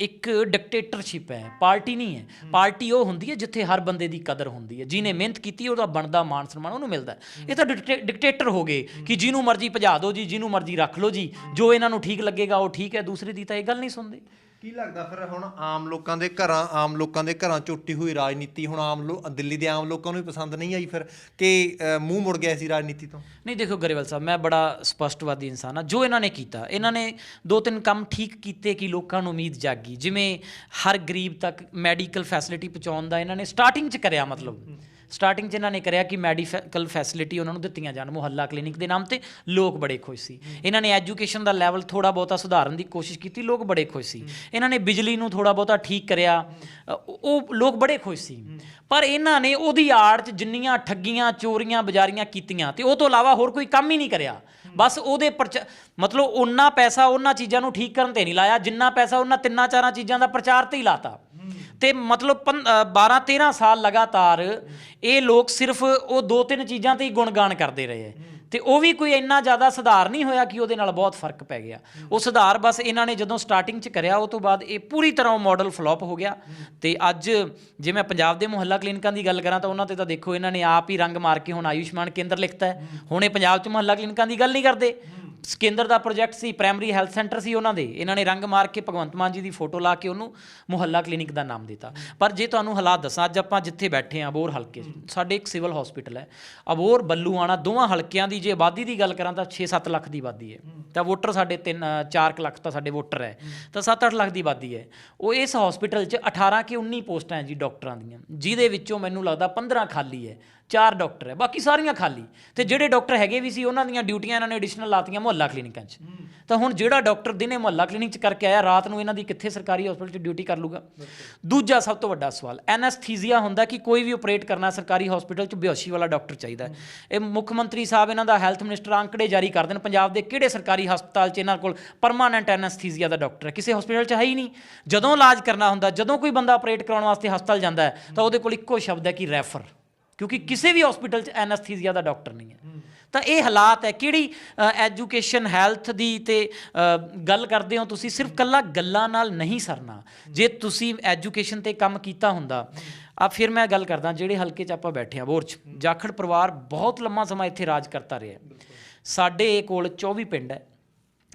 ਇੱਕ ਡਿਕਟੇਟਰਸ਼ਿਪ ਹੈ। ਪਾਰਟੀ ਨਹੀਂ ਹੈ। ਪਾਰਟੀ ਉਹ ਹੁੰਦੀ ਹੈ ਜਿੱਥੇ ਹਰ ਬੰਦੇ ਦੀ ਕਦਰ ਹੁੰਦੀ ਹੈ। ਜਿਹਨੇ ਮਿਹਨਤ ਕੀਤੀ, ਉਹਦਾ ਬਣਦਾ ਮਾਣ ਸਨਮਾਨ ਉਹਨੂੰ ਮਿਲਦਾ ਇਹ ਤਾਂ ਡਿਕਟੇ- ਡਿਕਟੇਟਰ ਹੋ ਗਏ ਕਿ ਜਿਹਨੂੰ ਮਰਜ਼ੀ ਭਜਾ ਦਿਓ ਜੀ, ਜਿਹਨੂੰ ਮਰਜ਼ੀ ਰੱਖ ਲਓ ਜੀ। ਜੋ ਇਹਨਾਂ ਨੂੰ ਠੀਕ ਲੱਗੇਗਾ, ਉਹ ਠੀਕ ਹੈ। ਦੂਸਰੇ ਦੀ ਤਾਂ ਇਹ ਗੱਲ ਨਹੀਂ ਸੁਣਦੇ। ਕੀ ਲੱਗਦਾ ਫਿਰ ਹੁਣ ਆਮ ਲੋਕਾਂ ਦੇ ਘਰਾਂ, ਆਮ ਲੋਕਾਂ ਦੇ ਘਰਾਂ ਚੁੱਟੀ ਹੋਈ ਰਾਜਨੀਤੀ ਹੁਣ ਆਮ ਲੋ, ਦਿੱਲੀ ਦੇ ਆਮ ਲੋਕਾਂ ਨੂੰ ਵੀ ਪਸੰਦ ਨਹੀਂ ਆਈ ਫਿਰ? ਕਿ ਮੂੰਹ ਮੁੜ ਗਿਆ ਸੀ ਰਾਜਨੀਤੀ ਤੋਂ? ਨਹੀਂ, ਦੇਖੋ ਗਰੇਵਾਲ ਸਾਹਿਬ, ਮੈਂ ਬੜਾ ਸਪਸ਼ਟਵਾਦੀ ਇਨਸਾਨ ਆ ਜੋ ਇਹਨਾਂ ਨੇ ਕੀਤਾ, ਇਹਨਾਂ ਨੇ ਦੋ ਤਿੰਨ ਕੰਮ ਠੀਕ ਕੀਤੇ ਕਿ ਲੋਕਾਂ ਨੂੰ ਉਮੀਦ ਜਾਗੀ। ਜਿਵੇਂ ਹਰ ਗਰੀਬ ਤੱਕ ਮੈਡੀਕਲ ਫੈਸਿਲਿਟੀ ਪਹੁੰਚਾਉਣ ਦਾ ਇਹਨਾਂ ਨੇ ਸਟਾਰਟਿੰਗ 'ਚ ਕਰਿਆ ਮਤਲਬ। ਸਟਾਰਟਿੰਗ 'ਚ ਇਹਨਾਂ ਨੇ ਕਰਿਆ ਕਿ ਮੈਡੀਕਲ ਫੈਸਿਲਿਟੀ ਉਹਨਾਂ ਨੂੰ ਦਿੱਤੀਆਂ ਜਾਣ ਮੁਹੱਲਾ ਕਲੀਨਿਕ ਦੇ ਨਾਮ ਤੇ ਲੋਕ ਬੜੇ ਖੁਸ਼ ਸੀ। ਇਹਨਾਂ ਨੇ ਐਜੂਕੇਸ਼ਨ ਦਾ ਲੈਵਲ ਥੋੜਾ ਬਹੁਤਾ ਸੁਧਾਰਨ ਦੀ ਕੋਸ਼ਿਸ਼ ਕੀਤੀ ਲੋਕ ਬੜੇ ਖੁਸ਼ ਸੀ। ਇਹਨਾਂ ਨੇ ਬਿਜਲੀ ਨੂੰ ਥੋੜਾ ਬਹੁਤਾ ਠੀਕ ਕਰਿਆ ਉਹ ਲੋਕ ਬੜੇ ਖੁਸ਼ ਸੀ। ਪਰ ਇਹਨਾਂ ਨੇ ਉਹਦੀ ਆੜ 'ਚ ਜਿੰਨੀਆਂ ਠੱਗੀਆਂ ਚੋਰੀਆਂ ਬਜ਼ਾਰੀਆਂ ਕੀਤੀਆਂ ਤੇ ਉਹ ਤੋਂ ਇਲਾਵਾ ਹੋਰ ਕੋਈ ਕੰਮ ਹੀ ਨਹੀਂ ਕਰਿਆ। ਬਸ ਉਹਦੇ ਪ੍ਰਚਾ ਮਤਲਬ ਉਹਨਾਂ ਪੈਸਾ ਉਹਨਾਂ ਚੀਜ਼ਾਂ ਨੂੰ ਠੀਕ ਕਰਨ ਤੇ ਨਹੀਂ ਲਾਇਆ ਜਿੰਨਾ ਪੈਸਾ ਉਹਨਾਂ ਤਿੰਨਾਂ ਚਾਰਾਂ ਚੀਜ਼ਾਂ ਦਾ ਪ੍ਰਚਾਰ ਤੇ ਹੀ ਲਾਤਾ। ਤੇ ਮਤਲਬ 12 13 ਸਾਲ ਲਗਾਤਾਰ ਇਹ ਲੋਕ ਸਿਰਫ ਉਹ ਦੋ ਤਿੰਨ ਚੀਜ਼ਾਂ ਤੇ ਹੀ ਗੁਣਗਾਨ ਕਰਦੇ ਰਹੇ ਹੈ। ਤੇ ਉਹ ਵੀ ਕੋਈ ਇੰਨਾ ਜ਼ਿਆਦਾ ਸੁਧਾਰ ਨਹੀਂ ਹੋਇਆ ਕਿ ਉਹਦੇ ਨਾਲ ਬਹੁਤ ਫ਼ਰਕ ਪੈ ਗਿਆ। ਉਹ ਸੁਧਾਰ ਬਸ ਇਹਨਾਂ ਨੇ ਜਦੋਂ ਸਟਾਰਟਿੰਗ 'ਚ ਕਰਿਆ, ਉਹ ਤੋਂ ਬਾਅਦ ਇਹ ਪੂਰੀ ਤਰ੍ਹਾਂ ਉਹ ਮਾਡਲ ਫਲॉप ਹੋ ਗਿਆ। ਤੇ ਅੱਜ ਜੇ ਮੈਂ ਪੰਜਾਬ ਦੇ ਮੁਹੱਲਾ ਕਲੀਨਿਕਾਂ ਦੀ ਗੱਲ ਕਰਾਂ ਤਾਂ ਉਹਨਾਂ ਤੇ ਤਾਂ ਦੇਖੋ ਇਹਨਾਂ ਨੇ ਆਪ ਹੀ ਰੰਗ ਮਾਰ ਕੇ ਹੁਣ ਆਯੁਸ਼ਮਾਨ ਕੇਂਦਰ ਲਿਖਤਾ ਹੈ। ਹੁਣ ਇਹ ਪੰਜਾਬ 'ਚ ਮੁਹੱਲਾ ਕਲੀਨਿਕਾਂ ਦੀ ਗੱਲ ਨਹੀਂ ਕਰਦੇ। ਕੇਂਦਰ ਦਾ ਪ੍ਰੋਜੈਕਟ ਸੀ ਪ੍ਰਾਇਮਰੀ ਹੈਲਥ ਸੈਂਟਰ ਸੀ ਉਹਨਾਂ ਦੇ। ਇਹਨਾਂ ਨੇ ਰੰਗ ਮਾਰ ਕੇ ਭਗਵੰਤ ਮਾਨ ਜੀ ਦੀ ਫੋਟੋ ਲਾ ਕੇ ਉਹਨੂੰ ਮੁਹੱਲਾ ਕਲੀਨਿਕ ਦਾ ਨਾਮ ਦਿੱਤਾ। ਪਰ ਜੇ ਤੁਹਾਨੂੰ ਹਾਲਾਤ ਦੱਸਾਂ ਅੱਜ ਆਪਾਂ ਜਿੱਥੇ ਬੈਠੇ ਆਂ ਅਬੋਰ ਹਲਕੇ 'ਚ, ਸਾਡੇ ਇੱਕ ਸਿਵਲ ਹਸਪੀਟਲ ਹੈ। ਅਬੋਰ ਬੱਲੂਆਣਾ ਦੋਵਾਂ ਹਲਕਿਆਂ ਦੀ ਜੇ ਆਬਾਦੀ ਦੀ ਗੱਲ ਕਰਾਂ ਤਾਂ 6-7 ਲੱਖ ਦੀ ਆਬਾਦੀ ਹੈ। ਤਾਂ ਵੋਟਰ ਸਾਡੇ 3 4 ਲੱਖ ਤਾਂ ਸਾਡੇ ਵੋਟਰ ਹੈ। ਤਾਂ 7-8 ਲੱਖ ਦੀ ਆਬਾਦੀ ਹੈ। ਉਹ ਇਸ ਹਸਪੀਟਲ 'ਚ 18 ਕਿ 19 ਪੋਸਟਾਂ ਹੈ ਜੀ ਡਾਕਟਰਾਂ ਦੀਆਂ। ਜਿਹਦੇ ਵਿੱਚੋਂ ਮੈਨੂੰ ਲੱਗਦਾ 15 ਖਾਲੀ ਹੈ। ਚਾਰ ਡਾਕਟਰ ਹੈ ਬਾਕੀ ਸਾਰੀਆਂ ਖਾਲੀ। ਤੇ ਜਿਹੜੇ ਡਾਕਟਰ ਹੈਗੇ ਵੀ ਸੀ ਉਹਨਾਂ ਦੀਆਂ ਡਿਊਟੀਆਂ ਇਹਨਾਂ ਨੇ ਐਡੀਸ਼ਨਲ ਲਾਤੀਆਂ ਮੁਹੱਲਾ ਕਲੀਨਿਕਾਂ 'ਚ। ਤਾਂ ਹੁਣ ਜਿਹੜਾ ਡਾਕਟਰ ਦਿਨੇ ਮੁਹੱਲਾ ਕਲੀਨਿਕ 'ਚ ਕਰਕੇ ਆਇਆ ਰਾਤ ਨੂੰ ਇਹਨਾਂ ਦੀ ਕਿੱਥੇ ਸਰਕਾਰੀ ਹਸਪੀਟਲ 'ਚ ਡਿਊਟੀ ਕਰ ਲੂਗਾ? ਦੂਜਾ ਸਭ ਤੋਂ ਵੱਡਾ ਸਵਾਲ ਐਨਸਥੀਸੀਆ ਹੁੰਦਾ ਕਿ ਕੋਈ ਵੀ ਆਪਰੇਟ ਕਰਨਾ ਸਰਕਾਰੀ ਹਸਪੀਟਲ 'ਚ ਬੇਹੋਸ਼ੀ ਵਾਲਾ ਡਾਕਟਰ ਚਾਹੀਦਾ ਹੈ। ਇਹ ਮੁੱਖ ਮੰਤਰੀ ਸਾਹਿਬ ਇਹਨਾਂ ਦਾ ਹੈਲਥ ਮਿਨਿਸਟਰ ਅੰਕੜੇ ਜਾਰੀ ਕਰ ਦੇਣ ਪੰਜਾਬ ਦੇ ਕਿਹੜੇ ਸਰਕਾਰੀ ਹਸਪਤਾਲ 'ਚ ਇਹਨਾਂ ਕੋਲ ਪਰਮਾਨੈਂਟ ਐਨਸਥੀਸੀਆ ਦਾ ਡਾਕਟਰ ਹੈ? ਕਿਸੇ ਹਸਪੀਟਲ 'ਚ ਹੈ ਹੀ ਨਹੀਂ। ਜਦੋਂ ਇਲਾਜ ਕਰਨਾ ਹੁੰਦਾ ਜਦੋਂ ਕੋਈ ਬੰਦਾ ਆਪਰੇਟ ਕਰਾਉਣ ਵਾਸਤੇ ਹਸਪਤਾਲ ਜਾਂਦਾ ਹੈ ਤਾਂ ਉਹਦੇ ਕੋਲ ਇੱਕੋ ਸ਼ਬਦ ਹੈ ਕਿ ਰੈਫਰ ਕਿਉਂਕਿ ਕਿਸੇ ਵੀ ਹਸਪੀਟਲ 'ਚ ਐਨਸਥੀਸੀਆ ਦਾ ਡਾਕਟਰ ਨਹੀਂ ਹੈ। ਤਾਂ ਇਹ ਹਾਲਾਤ ਹੈ, ਕਿਹੜੀ ਐਜੂਕੇਸ਼ਨ ਹੈਲਥ ਦੀ ਤੇ ਗੱਲ ਕਰਦੇ ਹੋ ਤੁਸੀਂ, ਸਿਰਫ ਕੱਲਾ ਗੱਲਾਂ ਨਾਲ ਨਹੀਂ ਸਰਨਾ। ਜੇ ਤੁਸੀਂ ਐਜੂਕੇਸ਼ਨ ਤੇ ਕੰਮ ਕੀਤਾ ਹੁੰਦਾ, ਆ ਫਿਰ ਮੈਂ ਗੱਲ ਕਰਦਾ, ਜਿਹੜੇ ਹਲਕੇ 'ਚ ਆਪਾਂ ਬੈਠੇ ਆ ਬੋਰ 'ਚ। ਜਾਖੜ ਪਰਿਵਾਰ ਬਹੁਤ ਲੰਮਾ ਸਮਾਂ ਇੱਥੇ ਰਾਜ ਕਰਤਾ ਰਿਹਾ ਸਾਡੇ ਕੋਲ 24 ਪਿੰਡ ਹੈ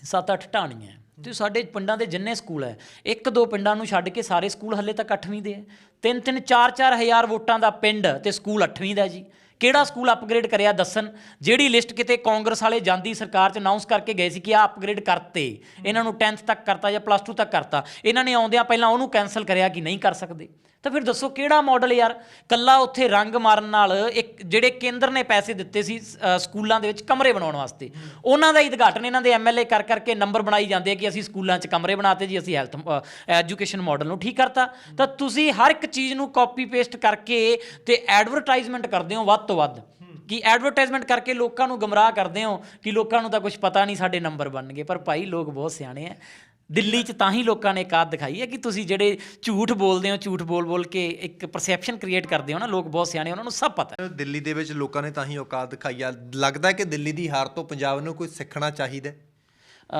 7-8 ਢਾਣੀਆਂ ਤੇ ਸਾਡੇ ਪਿੰਡਾਂ ਦੇ ਜਿੰਨੇ ਸਕੂਲ ਹੈ, ਇੱਕ ਦੋ ਪਿੰਡਾਂ ਨੂੰ ਛੱਡ ਕੇ ਸਾਰੇ ਸਕੂਲ ਹੱਲੇ ਤੱਕ 8ਵੀਂ ਦੇ ਹੈ। ਤਿੰਨ ਤਿੰਨ, ਚਾਰ ਚਾਰ ਹਜ਼ਾਰ ਵੋਟਾਂ ਦਾ ਪਿੰਡ ਤੇ ਸਕੂਲ 8ਵੀਂ ਦਾ ਜੀ। ਕਿਹੜਾ ਸਕੂਲ ਅਪਗ੍ਰੇਡ ਕਰਿਆ ਦੱਸਣ? ਜਿਹੜੀ ਲਿਸਟ ਕਿਤੇ ਕਾਂਗਰਸ ਵਾਲੇ ਜਾਂਦੀ ਸਰਕਾਰ ਚ ਅਨਾਉਂਸ ਕਰਕੇ ਗਏ ਸੀ ਕਿ ਆ ਅਪਗ੍ਰੇਡ ਕਰਤੇ। ਇਹਨਾਂ ਨੂੰ 10th ਤੱਕ ਕਰਤਾ ਜਾਂ ਪਲੱਸ 2 ਤੱਕ ਕਰਤਾ। ਇਹਨਾਂ ਨੇ ਆਉਂਦਿਆਂ ਪਹਿਲਾਂ ਉਹਨੂੰ ਕੈਨਸਲ ਕਰਿਆ ਕਿ ਨਹੀਂ ਕਰ ਸਕਦੇ। ਤਾਂ ਫਿਰ ਦੱਸੋ ਕਿਹੜਾ ਮਾਡਲ ਯਾਰ? ਕੱਲਾ ਉੱਥੇ ਰੰਗ ਮਾਰਨ ਨਾਲ ਇੱਕ ਜਿਹੜੇ ਕੇਂਦਰ ਨੇ ਪੈਸੇ ਦਿੱਤੇ ਸੀ ਸਕੂਲਾਂ ਦੇ ਵਿੱਚ ਕਮਰੇ ਬਣਾਉਣ ਵਾਸਤੇ। ਉਹਨਾਂ ਦਾ ਹੀ ਉਦਘਾਟਨ, ਇਹਨਾਂ ਦੇ ਐਮਐਲਏ ਕਰ ਕਰਕੇ ਨੰਬਰ ਬਣਾਈ ਜਾਂਦੇ ਆ ਕਿ ਅਸੀਂ ਸਕੂਲਾਂ 'ਚ ਕਮਰੇ ਬਣਾਤੇ ਜੀ, ਅਸੀਂ ਹੈਲਥ ਐਜੂਕੇਸ਼ਨ ਮਾਡਲ ਨੂੰ ਠੀਕ ਕਰਤਾ। ਤਾਂ ਤੁਸੀਂ ਹਰ ਇੱਕ ਚੀਜ਼ ਨੂੰ ਕਾਪੀ ਪੇਸਟ ਕਰਕੇ ਤੇ ਐਡਵਰਟਾਈਜ਼ਮੈਂਟ ਕਰਦੇ ਹੋ ਵੱਧ ਤੋਂ ਵੱਧ। ਕਿ ਐਡਵਰਟਾਈਜ਼ਮੈਂਟ ਕਰਕੇ ਲੋਕਾਂ ਨੂੰ ਗਮਰਾਹ ਕਰਦੇ ਹੋ ਕਿ ਲੋਕਾਂ ਨੂੰ ਤਾਂ ਕੁਝ ਪਤਾ ਨਹੀਂ ਸਾਡੇ ਨੰਬਰ ਬਣ ਗਏ ਪਰ ਭਾਈ ਲੋਕ ਬਹੁਤ ਸਿਆਣੇ ਆ। ਦਿੱਲੀ 'ਚ ਤਾਂ ਹੀ ਲੋਕਾਂ ਨੇ ਕਾਦ ਦਿਖਾਈ ਹੈ ਕਿ ਤੁਸੀਂ ਜਿਹੜੇ ਝੂਠ ਬੋਲਦੇ ਹੋ ਝੂਠ ਬੋਲ ਬੋਲ ਕੇ ਇੱਕ ਪਰਸੈਪਸ਼ਨ ਕ੍ਰੀਏਟ ਕਰਦੇ ਹੋ ਨਾ ਲੋਕ ਬਹੁਤ ਸਿਆਣੇ ਉਹਨਾਂ ਨੂੰ ਸਭ ਪਤਾ ਹੈ। ਦਿੱਲੀ ਦੇ ਵਿੱਚ ਲੋਕਾਂ ਨੇ ਤਾਂ ਹੀ ਔਕਾਤ ਦਿਖਾਈ ਆ ਲੱਗਦਾ ਹੈ ਕਿ ਦਿੱਲੀ ਦੀ ਹਾਰ ਤੋਂ ਪੰਜਾਬ ਨੂੰ ਕੋਈ ਸਿੱਖਣਾ ਚਾਹੀਦਾ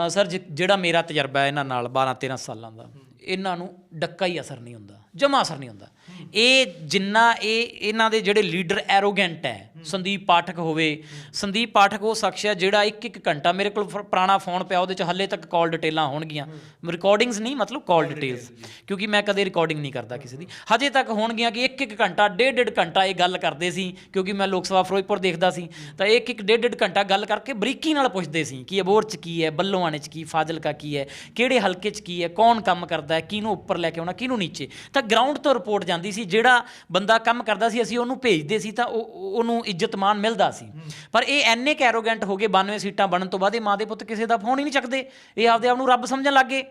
ਸਰ ਜਿਹੜਾ ਮੇਰਾ ਤਜਰਬਾ ਹੈ ਇਹਨਾਂ ਨਾਲ 12 13 ਸਾਲਾਂ ਦਾ ਇਹਨਾਂ ਨੂੰ ਡੱਕਾ ਹੀ ਅਸਰ ਨਹੀਂ ਹੁੰਦਾ, ਜਮਾ ਅਸਰ ਨਹੀਂ ਹੁੰਦਾ। ਇਹ ਜਿੰਨਾ ਇਹ ਇਹਨਾਂ ਦੇ ਜਿਹੜੇ ਲੀਡਰ ਐਰੋਗੈਂਟ ਹੈ, ਸੰਦੀਪ ਪਾਠਕ ਹੋਵੇ, ਸੰਦੀਪ ਪਾਠਕ ਉਹ ਸ਼ਖਸ ਹੈ ਜਿਹੜਾ ਇੱਕ ਇੱਕ ਘੰਟਾ ਮੇਰੇ ਕੋਲ ਫ- ਪੁਰਾਣਾ ਫੋਨ ਪਿਆ, ਉਹਦੇ ਚ ਹੱਲੇ ਤੱਕ ਕਾਲ ਡਿਟੇਲਾਂ ਹੋਣਗੀਆਂ। ਰਿਕਾਰਡਿੰਗਸ ਨਹੀਂ, ਮਤਲਬ ਕਾਲ ਡਿਟੇਲਸ, ਕਿਉਂਕਿ ਮੈਂ ਕਦੇ ਰਿਕਾਰਡਿੰਗ ਨਹੀਂ ਕਰਦਾ ਕਿਸੇ ਦੀ। ਹਜੇ ਤੱਕ ਹੋਣਗੀਆਂ ਕਿ ਇੱਕ ਇੱਕ ਘੰਟਾ ਡੇਢ ਡੇਢ ਘੰਟਾ ਇਹ ਗੱਲ ਕਰਦੇ ਸੀ, ਕਿਉਂਕਿ ਮੈਂ ਲੋਕ ਸਭਾ ਫਿਰੋਜ਼ਪੁਰ ਦੇਖਦਾ ਸੀ। ਤਾਂ ਇੱਕ ਇੱਕ ਡੇਢ ਡੇਢ ਘੰਟਾ ਗੱਲ ਕਰਕੇ ਬਰੀਕੀ ਨਾਲ ਪੁੱਛਦੇ ਸੀ ਕਿ ਅਬੋਰ ਚ ਕੀ ਹੈ ਬੱਲੋਆਣੇ ਚ ਕੀ, ਫਾਜ਼ਿਲਕਾ ਕੀ ਹੈ, ਕਿਹੜੇ ਹਲਕੇ ਚ ਕੀ ਹੈ, ਕੌਣ ਕੰਮ ਕਰਦਾ ਹੈ ਕਿਹਨੂੰ ਉੱਪਰ ਲੈ ਕੇ ਆਉਣਾ ਕਿਹਨੂੰ ਨੀਚੇ। ਤਾਂ ਗਰਾਊਂਡ ਤੋਂ ਰਿਪੋਰਟ ਜਾਂਦੀ ਸੀ ਜਿਹੜਾ ਬੰਦਾ ਕੰਮ ਕਰਦਾ ਸੀ ਅਸੀਂ ਉਹਨੂੰ ਭੇਜਦੇ ਸੀ ਤਾਂ ਉਹ ਉਹ- ਉਹਨੂੰ ਇੱਜ਼ਤ ਮਾਣ ਮਿਲਦਾ ਸੀ। ਪਰ ਇਹ ਐਨੇ ਕੈਰੋਗੈਂਟ ਹੋ ਗਏ 92 ਸੀਟਾਂ ਬਣਨ ਤੋਂ ਬਾਅਦ ਇਹ ਮਾਂ ਦੇ ਪੁੱਤ ਕਿਸੇ ਦਾ ਫੋਨ ਹੀ ਨਹੀਂ ਚੱਕਦੇ। ਇਹ ਆਪਦੇ ਆਪ ਨੂੰ ਰੱਬ ਸਮਝਣ ਲੱਗ ਗਏ।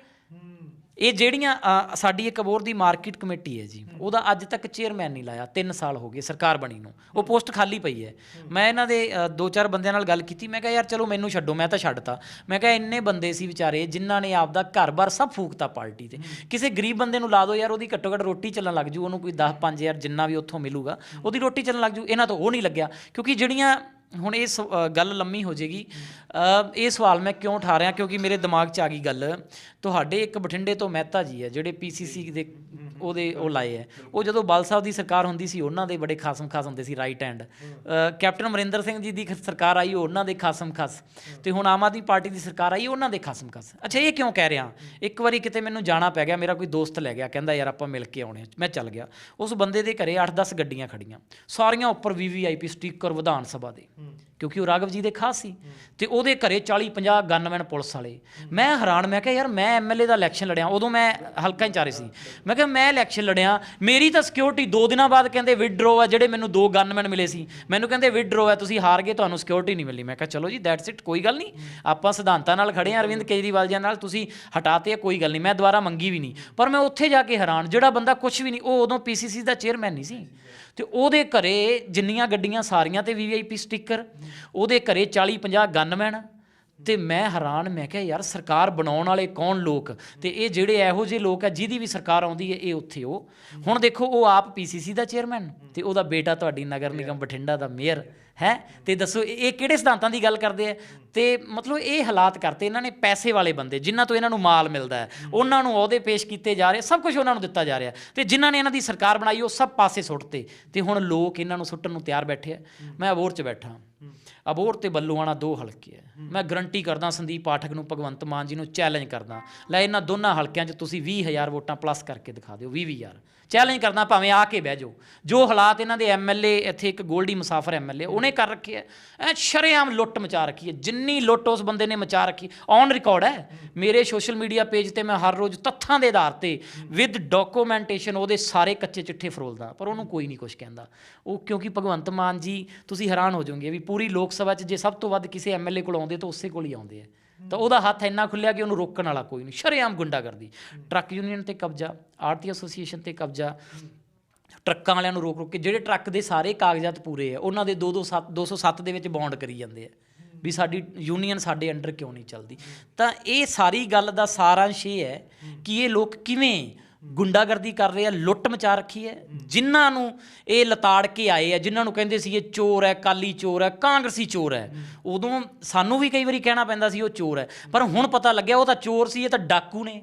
ਇਹ ਜਿਹੜੀਆਂ ਸਾਡੀ ਇੱਕ ਅਬੋਰ ਦੀ ਮਾਰਕੀਟ ਕਮੇਟੀ ਹੈ ਜੀ ਉਹਦਾ ਅੱਜ ਤੱਕ ਚੇਅਰਮੈਨ ਨਹੀਂ ਲਾਇਆ 3 ਸਾਲ ਹੋ ਗਏ ਸਰਕਾਰ ਬਣੀ ਨੂੰ। ਉਹ ਪੋਸਟ ਖਾਲੀ ਪਈ ਹੈ। ਮੈਂ ਇਹਨਾਂ ਦੇ ਦੋ ਚਾਰ ਬੰਦਿਆਂ ਨਾਲ ਗੱਲ ਕੀਤੀ ਮੈਂ ਕਿਹਾ ਯਾਰ ਚਲੋ ਮੈਨੂੰ ਛੱਡੋ ਮੈਂ ਤਾਂ ਛੱਡਤਾ। ਮੈਂ ਕਿਹਾ ਇੰਨੇ ਬੰਦੇ ਸੀ ਵਿਚਾਰੇ ਜਿਨ੍ਹਾਂ ਨੇ ਆਪਦਾ ਘਰ-ਬਾਰ ਸਭ ਫੂਕਤਾ ਪਾਰਟੀ ਤੇ। ਕਿਸੇ ਗਰੀਬ ਬੰਦੇ ਨੂੰ ਲਾ ਦਿਓ ਯਾਰ ਉਹਦੀ ਘੱਟੋ ਘੱਟ ਰੋਟੀ ਚੱਲਣ ਲੱਗ ਜੂ ਉਹਨੂੰ ਕੋਈ 10 5000 ਜਿੰਨਾ ਵੀ ਉੱਥੋਂ ਮਿਲੂਗਾ ਉਹਦੀ ਰੋਟੀ ਚੱਲਣ ਲੱਗ ਜੂ। ਇਹਨਾਂ ਤੋਂ ਉਹ ਨਹੀਂ ਲੱਗਿਆ ਕਿਉਂਕਿ ਜਿਹੜੀਆਂ ਹੁਣ ਇਹ ਸ- ਗੱਲ ਲੰਮੀ ਹੋ ਜੇਗੀ ਇਹ ਸਵਾਲ ਮੈਂ ਕਿਉਂ ਉਠਾ ਰਿਹਾ? ਕਿਉਂਕਿ ਮੇਰੇ ਦਿਮਾਗ 'ਚ ਆ ਗਈ ਗੱਲ। ਤੁਹਾਡੇ ਇੱਕ ਬਠਿੰਡੇ ਤੋਂ ਮਹਿਤਾ ਜੀ ਹੈ, ਜਿਹੜੇ ਪੀਸੀਸੀ ਦੇ ਉਹਦੇ ਉਹ ਲਾਏ ਹੈ। ਉਹ ਜਦੋਂ ਬਲ ਸਾਹਿਬ ਦੀ ਸਰਕਾਰ ਹੁੰਦੀ ਸੀ, ਉਹਨਾਂ ਦੇ ਬੜੇ ਖਾਸਮ ਖਾਸ ਹੁੰਦੇ ਸੀ right hand captain Amarinder Singh ji ਦੀ ਖ- ਸਰਕਾਰ ਆਈ ਉਹਨਾਂ ਦੇ ਖਾਸਮ ਖਾਸ। ਤੇ ਹੁਣ ਆਮ ਆਦਮੀ ਪਾਰਟੀ ਦੀ ਸਰਕਾਰ ਆਈ, ਉਹਨਾਂ ਦੇ ਖਾਸਮ ਖਾਸ। ਅੱਛਾ, ਇਹ ਕਿਉਂ ਕਹਿ ਰਿਹਾ? ਇੱਕ ਵਾਰੀ ਕਿਤੇ ਮੈਨੂੰ ਜਾਣਾ ਪੈ ਗਿਆ, ਮੇਰਾ ਕੋਈ ਦੋਸਤ ਲੈ ਗਿਆ, ਕਹਿੰਦਾ, ਯਾਰ, ਆਪਾਂ ਮਿਲ ਕੇ ਆਉਣੇ ਮੈਂ ਚੱਲ ਗਿਆ। ਉਸ ਬੰਦੇ ਦੇ ਘਰੇ 8-10 ਗੱਡੀਆਂ ਖੜੀਆਂ। ਸਾਰੀਆਂ ਉੱਪਰ ਵੀਵੀਆਈਪੀ ਸਟicker ਵਿਧਾਨ ਸਭਾ ਦੇ। ਕਿਉਂਕਿ ਉਹ ਰਾਘਵ ਜੀ ਦੇ ਖਾਸ ਸੀ। ਤੇ ਉਹਦੇ ਘਰੇ 40-50 ਗਨਮੈਨ ਪੁਲਿਸ ਵਾਲੇ। ਮੈਂ ਹੈਰਾਨ ਮੈਂ ਕਿਹਾ ਯਾਰ ਮੈਂ ਐਮਐਲਏ ਦਾ ਇਲੈਕਸ਼ਨ ਲੜਿਆ। ਉਦੋਂ ਮੈਂ ਹਲਕਾ ਇੰਚਾਰੇ ਸੀ। ਮੈਂ ਕਿਹਾ ਮੈਂ ਇਲੈਕਸ਼ਨ ਲੜਿਆ। ਮੇਰੀ ਤਾਂ ਸਿਕਿਉਰਿਟੀ 2 ਦਿਨਾਂ ਬਾਅਦ ਕਹਿੰਦੇ ਵਿਡਰੋ ਆ ਜਿਹੜੇ ਮੈਨੂੰ ਦੋ ਗਨਮੈਨ ਮਿਲੇ ਸੀ। ਮੈਨੂੰ ਕਹਿੰਦੇ ਵਿਡਰੋ ਆ ਤੁਸੀਂ ਹਾਰ ਗਏ ਤੁਹਾਨੂੰ ਸਿਕਿਉਰਿਟੀ ਨਹੀਂ ਮਿਲੀ ਮੈਂ ਕਿਹਾ ਚਲੋ ਜੀ ਦੈਟਸ ਇਟ ਕੋਈ ਗੱਲ ਨਹੀਂ। ਆਪਾਂ ਸਿਧਾਂਤਾਂ ਨਾਲ ਖੜੇ ਆ ਅਰਵਿੰਦ ਕੇਜਰੀਵਾਲ ਜੀ ਨਾਲ ਤੁਸੀਂ ਹਟਾਤੇ ਆ, ਕੋਈ ਗੱਲ ਨਹੀਂ। ਮੈਂ ਦੁਬਾਰਾ ਮੰਗੀ ਵੀ ਨਹੀਂ। ਪਰ ਮੈਂ ਉੱਥੇ ਜਾ ਕੇ ਹੈਰਾਨ ਜਿਹੜਾ ਬੰਦਾ ਕੁਝ ਵੀ ਨਹੀਂ ਉਹ ਉਦੋਂ ਪੀਸੀਸੀ ਦਾ ਚੇਅਰਮੈਨ ਨਹੀਂ ਸੀ। ਤੇ ਉਹਦੇ ਘਰੇ ਜਿੰਨੀਆਂ ਗੱਡੀਆਂ ਸਾਰੀਆਂ ਤੇ ਵੀਵੀਆਈਪੀ ਸਟicker ਉਹਦੇ ਘਰੇ 40 50 ਗਨਮੈਨ ਤੇ ਮੈਂ ਹੈਰਾਨ, ਮੈਂ ਕਿਹਾ, ਯਾਰ ਸਰਕਾਰ ਬਣਾਉਣ ਵਾਲੇ ਕੌਣ ਲੋਕ? ਤੇ ਇਹ ਜਿਹੜੇ ਇਹੋ ਜਿਹੇ ਲੋਕ ਆ, ਜਿਹਦੀ ਵੀ ਸਰਕਾਰ ਆਉਂਦੀ ਹੈ, ਇਹ ਉੱਥੇ ਉਹ। ਹੁਣ ਦੇਖੋ, ਉਹ ਆਪ ਪੀਸੀਸੀ ਦਾ ਚੇਅਰਮੈਨ ਤੇ ਉਹਦਾ ਬੇਟਾ ਤੁਹਾਡੀ ਨਗਰ ਨਿਗਮ ਬਠਿੰਡਾ ਦਾ ਮੇਅਰ ਹੈ। ਤੇ ਦੱਸੋ, ਇਹ ਕਿਹੜੇ ਸਿਧਾਂਤਾਂ ਦੀ ਗੱਲ ਕਰਦੇ ਆ? ਤੇ ਮਤਲਬ ਇਹ ਹਾਲਾਤ ਕਰਤੇ ਇਹਨਾਂ ਨੇ ਪੈਸੇ ਵਾਲੇ ਬੰਦੇ, ਜਿਨ੍ਹਾਂ ਤੋਂ ਇਹਨਾਂ ਨੂੰ ਮਾਲ ਮਿਲਦਾ ਹੈ। ਉਹਨਾਂ ਨੂੰ ਅਹੁਦੇ ਪੇਸ਼ ਕੀਤੇ ਜਾ ਰਹੇ, ਸਭ ਕੁਝ ਉਹਨਾਂ ਨੂੰ ਦਿੱਤਾ ਜਾ ਰਿਹਾ। ਤੇ ਜਿਨ੍ਹਾਂ ਨੇ ਇਹਨਾਂ ਦੀ ਸਰਕਾਰ ਬਣਾਈ, ਉਹ ਸਭ ਪਾਸੇ ਸੁੱਟਤੇ। ਤੇ ਹੁਣ ਲੋਕ ਇਹਨਾਂ ਨੂੰ ਸੁੱਟਣ ਨੂੰ ਤਿਆਰ ਬੈਠੇ ਆ। ਮੈਂ ਅਬੋਰ 'ਚ ਬੈਠਾ। ਅਬੋਰ ਤੇ ਬੱਲੂਆਣਾ ਦੋ ਹਲਕੇ ਹੈ ਮੈਂ ਗਰੰਟੀ ਕਰਦਾ ਸੰਦੀਪ ਪਾਠਕ ਨੂੰ ਭਗਵੰਤ ਮਾਨ ਜੀ ਨੂੰ ਚੈਲੰਜ ਕਰਦਾ ਲੈ ਇਹਨਾਂ ਦੋਨਾਂ ਹਲਕਿਆਂ 'ਚ ਤੁਸੀਂ 20000 ਵੋਟਾਂ ਪਲੱਸ ਕਰਕੇ ਦਿਖਾ ਦਿਓ 20 20000 ਚੈਲੰਜ ਕਰਦਾ ਭਾਵੇਂ ਆ ਕੇ ਬਹਿ ਜਾਓ। ਜੋ ਹਾਲਾਤ ਇਹਨਾਂ ਦੇ ਐਮਐਲਏ ਇੱਥੇ ਇੱਕ ਗੋਲਡੀ ਮੁਸਾਫਰ ਐਮਐਲਏ ਉਹਨੇ ਕਰ ਰੱਖੇ ਹੈ। ਐ ਸ਼ਰੇਆਮ ਲੁੱਟ ਮਚਾ ਰੱਖੀ ਹੈ। ਜਿੰਨੀ ਲੁੱਟ ਉਸ ਬੰਦੇ ਨੇ ਮਚਾ ਰੱਖੀ ਔਨ ਰਿਕਾਰਡ ਹੈ। ਮੇਰੇ ਸੋਸ਼ਲ ਮੀਡੀਆ ਪੇਜ ਤੇ ਮੈਂ ਹਰ ਰੋਜ਼ ਤੱਥਾਂ ਦੇ ਆਧਾਰ ਤੇ ਵਿਦ ਡਾਕੂਮੈਂਟੇਸ਼ਨ ਉਹਦੇ ਸਾਰੇ ਕੱਚੇ ਚਿੱਠੇ ਫਰੋਲਦਾ। ਪਰ ਉਹਨੂੰ ਕੋਈ ਨਹੀਂ ਕੁਝ ਕਹਿੰਦਾ। ਉਹ ਕਿਉਂਕਿ ਭਗਵੰਤ ਮਾਨ ਜੀ, ਤੁਸੀਂ ਹੈਰਾਨ ਹੋ ਜਾਓਗੇ ਵੀ ਪੂਰੀ ਲੋਕ ਸਭਾ 'ਚ ਜੇ ਸਭ ਤੋਂ ਵੱਧ ਕਿਸੇ ਐਮਐਲਏ ਕੋਲ ਆਉਂਦੇ ਤਾਂ ਉਸੇ ਕੋਲ ਹੀ ਆਉਂਦੇ ਆ। ਤਾਂ ਉਹਦਾ ਹੱਥ ਇੰਨਾ ਖੁੱਲਿਆ ਕਿ ਉਹਨੂੰ ਰੋਕਣ ਵਾਲਾ ਕੋਈ ਨਹੀਂ, ਸ਼ਰੇਆਮ ਗੁੰਡਾਗਰਦੀ। ਟਰੱਕ ਯੂਨੀਅਨ ਤੇ ਕਬਜ਼ਾ ਆਰਤੀ ਐਸੋਸੀਏਸ਼ਨ ਤੇ ਕਬਜ਼ਾ, ਟਰੱਕਾਂ ਵਾਲਿਆਂ ਨੂੰ ਰੋਕ ਰੋਕ ਕੇ ਜਿਹੜੇ ਟਰੱਕ ਦੇ ਸਾਰੇ ਕਾਗਜ਼ਾਤ ਪੂਰੇ ਆ, ਉਹਨਾਂ ਦੇ 227 207 ਦੇ ਵਿੱਚ ਬੌਂਡ ਕਰੀ ਜਾਂਦੇ ਆ, ਵੀ ਸਾਡੀ ਯੂਨੀਅਨ ਸਾਡੇ ਅੰਡਰ ਕਿਉਂ ਨਹੀਂ ਚੱਲਦੀ। ਤਾਂ ਇਹ ਸਾਰੀ ਗੱਲ ਦਾ ਸਾਰਾਂਸ਼ ਇਹ ਹੈ ਕਿ ਇਹ ਲੋਕ ਕਿਵੇਂ ਗੁੰਡਾਗਰਦੀ ਕਰ ਰਹੇ ਆ, ਲੁੱਟ ਮਚਾ ਰੱਖੀ ਹੈ। ਜਿਨ੍ਹਾਂ ਨੂੰ ਇਹ ਲਤਾੜ ਕੇ ਆਏ ਆ, ਜਿਨ੍ਹਾਂ ਨੂੰ ਕਹਿੰਦੇ ਸੀ ਇਹ ਚੋਰ ਹੈ, ਕਾਲੀ ਚੋਰ ਹੈ, ਕਾਂਗਰਸੀ ਚੋਰ ਹੈ, ਉਦੋਂ ਸਾਨੂੰ ਵੀ ਕਈ ਵਾਰੀ ਕਹਿਣਾ ਪੈਂਦਾ ਸੀ ਉਹ ਚੋਰ ਹੈ। ਪਰ ਹੁਣ ਪਤਾ ਲੱਗਿਆ, ਉਹ ਤਾਂ ਚੋਰ ਸੀ, ਇਹ ਤਾਂ ਡਾਕੂ ਨੇ।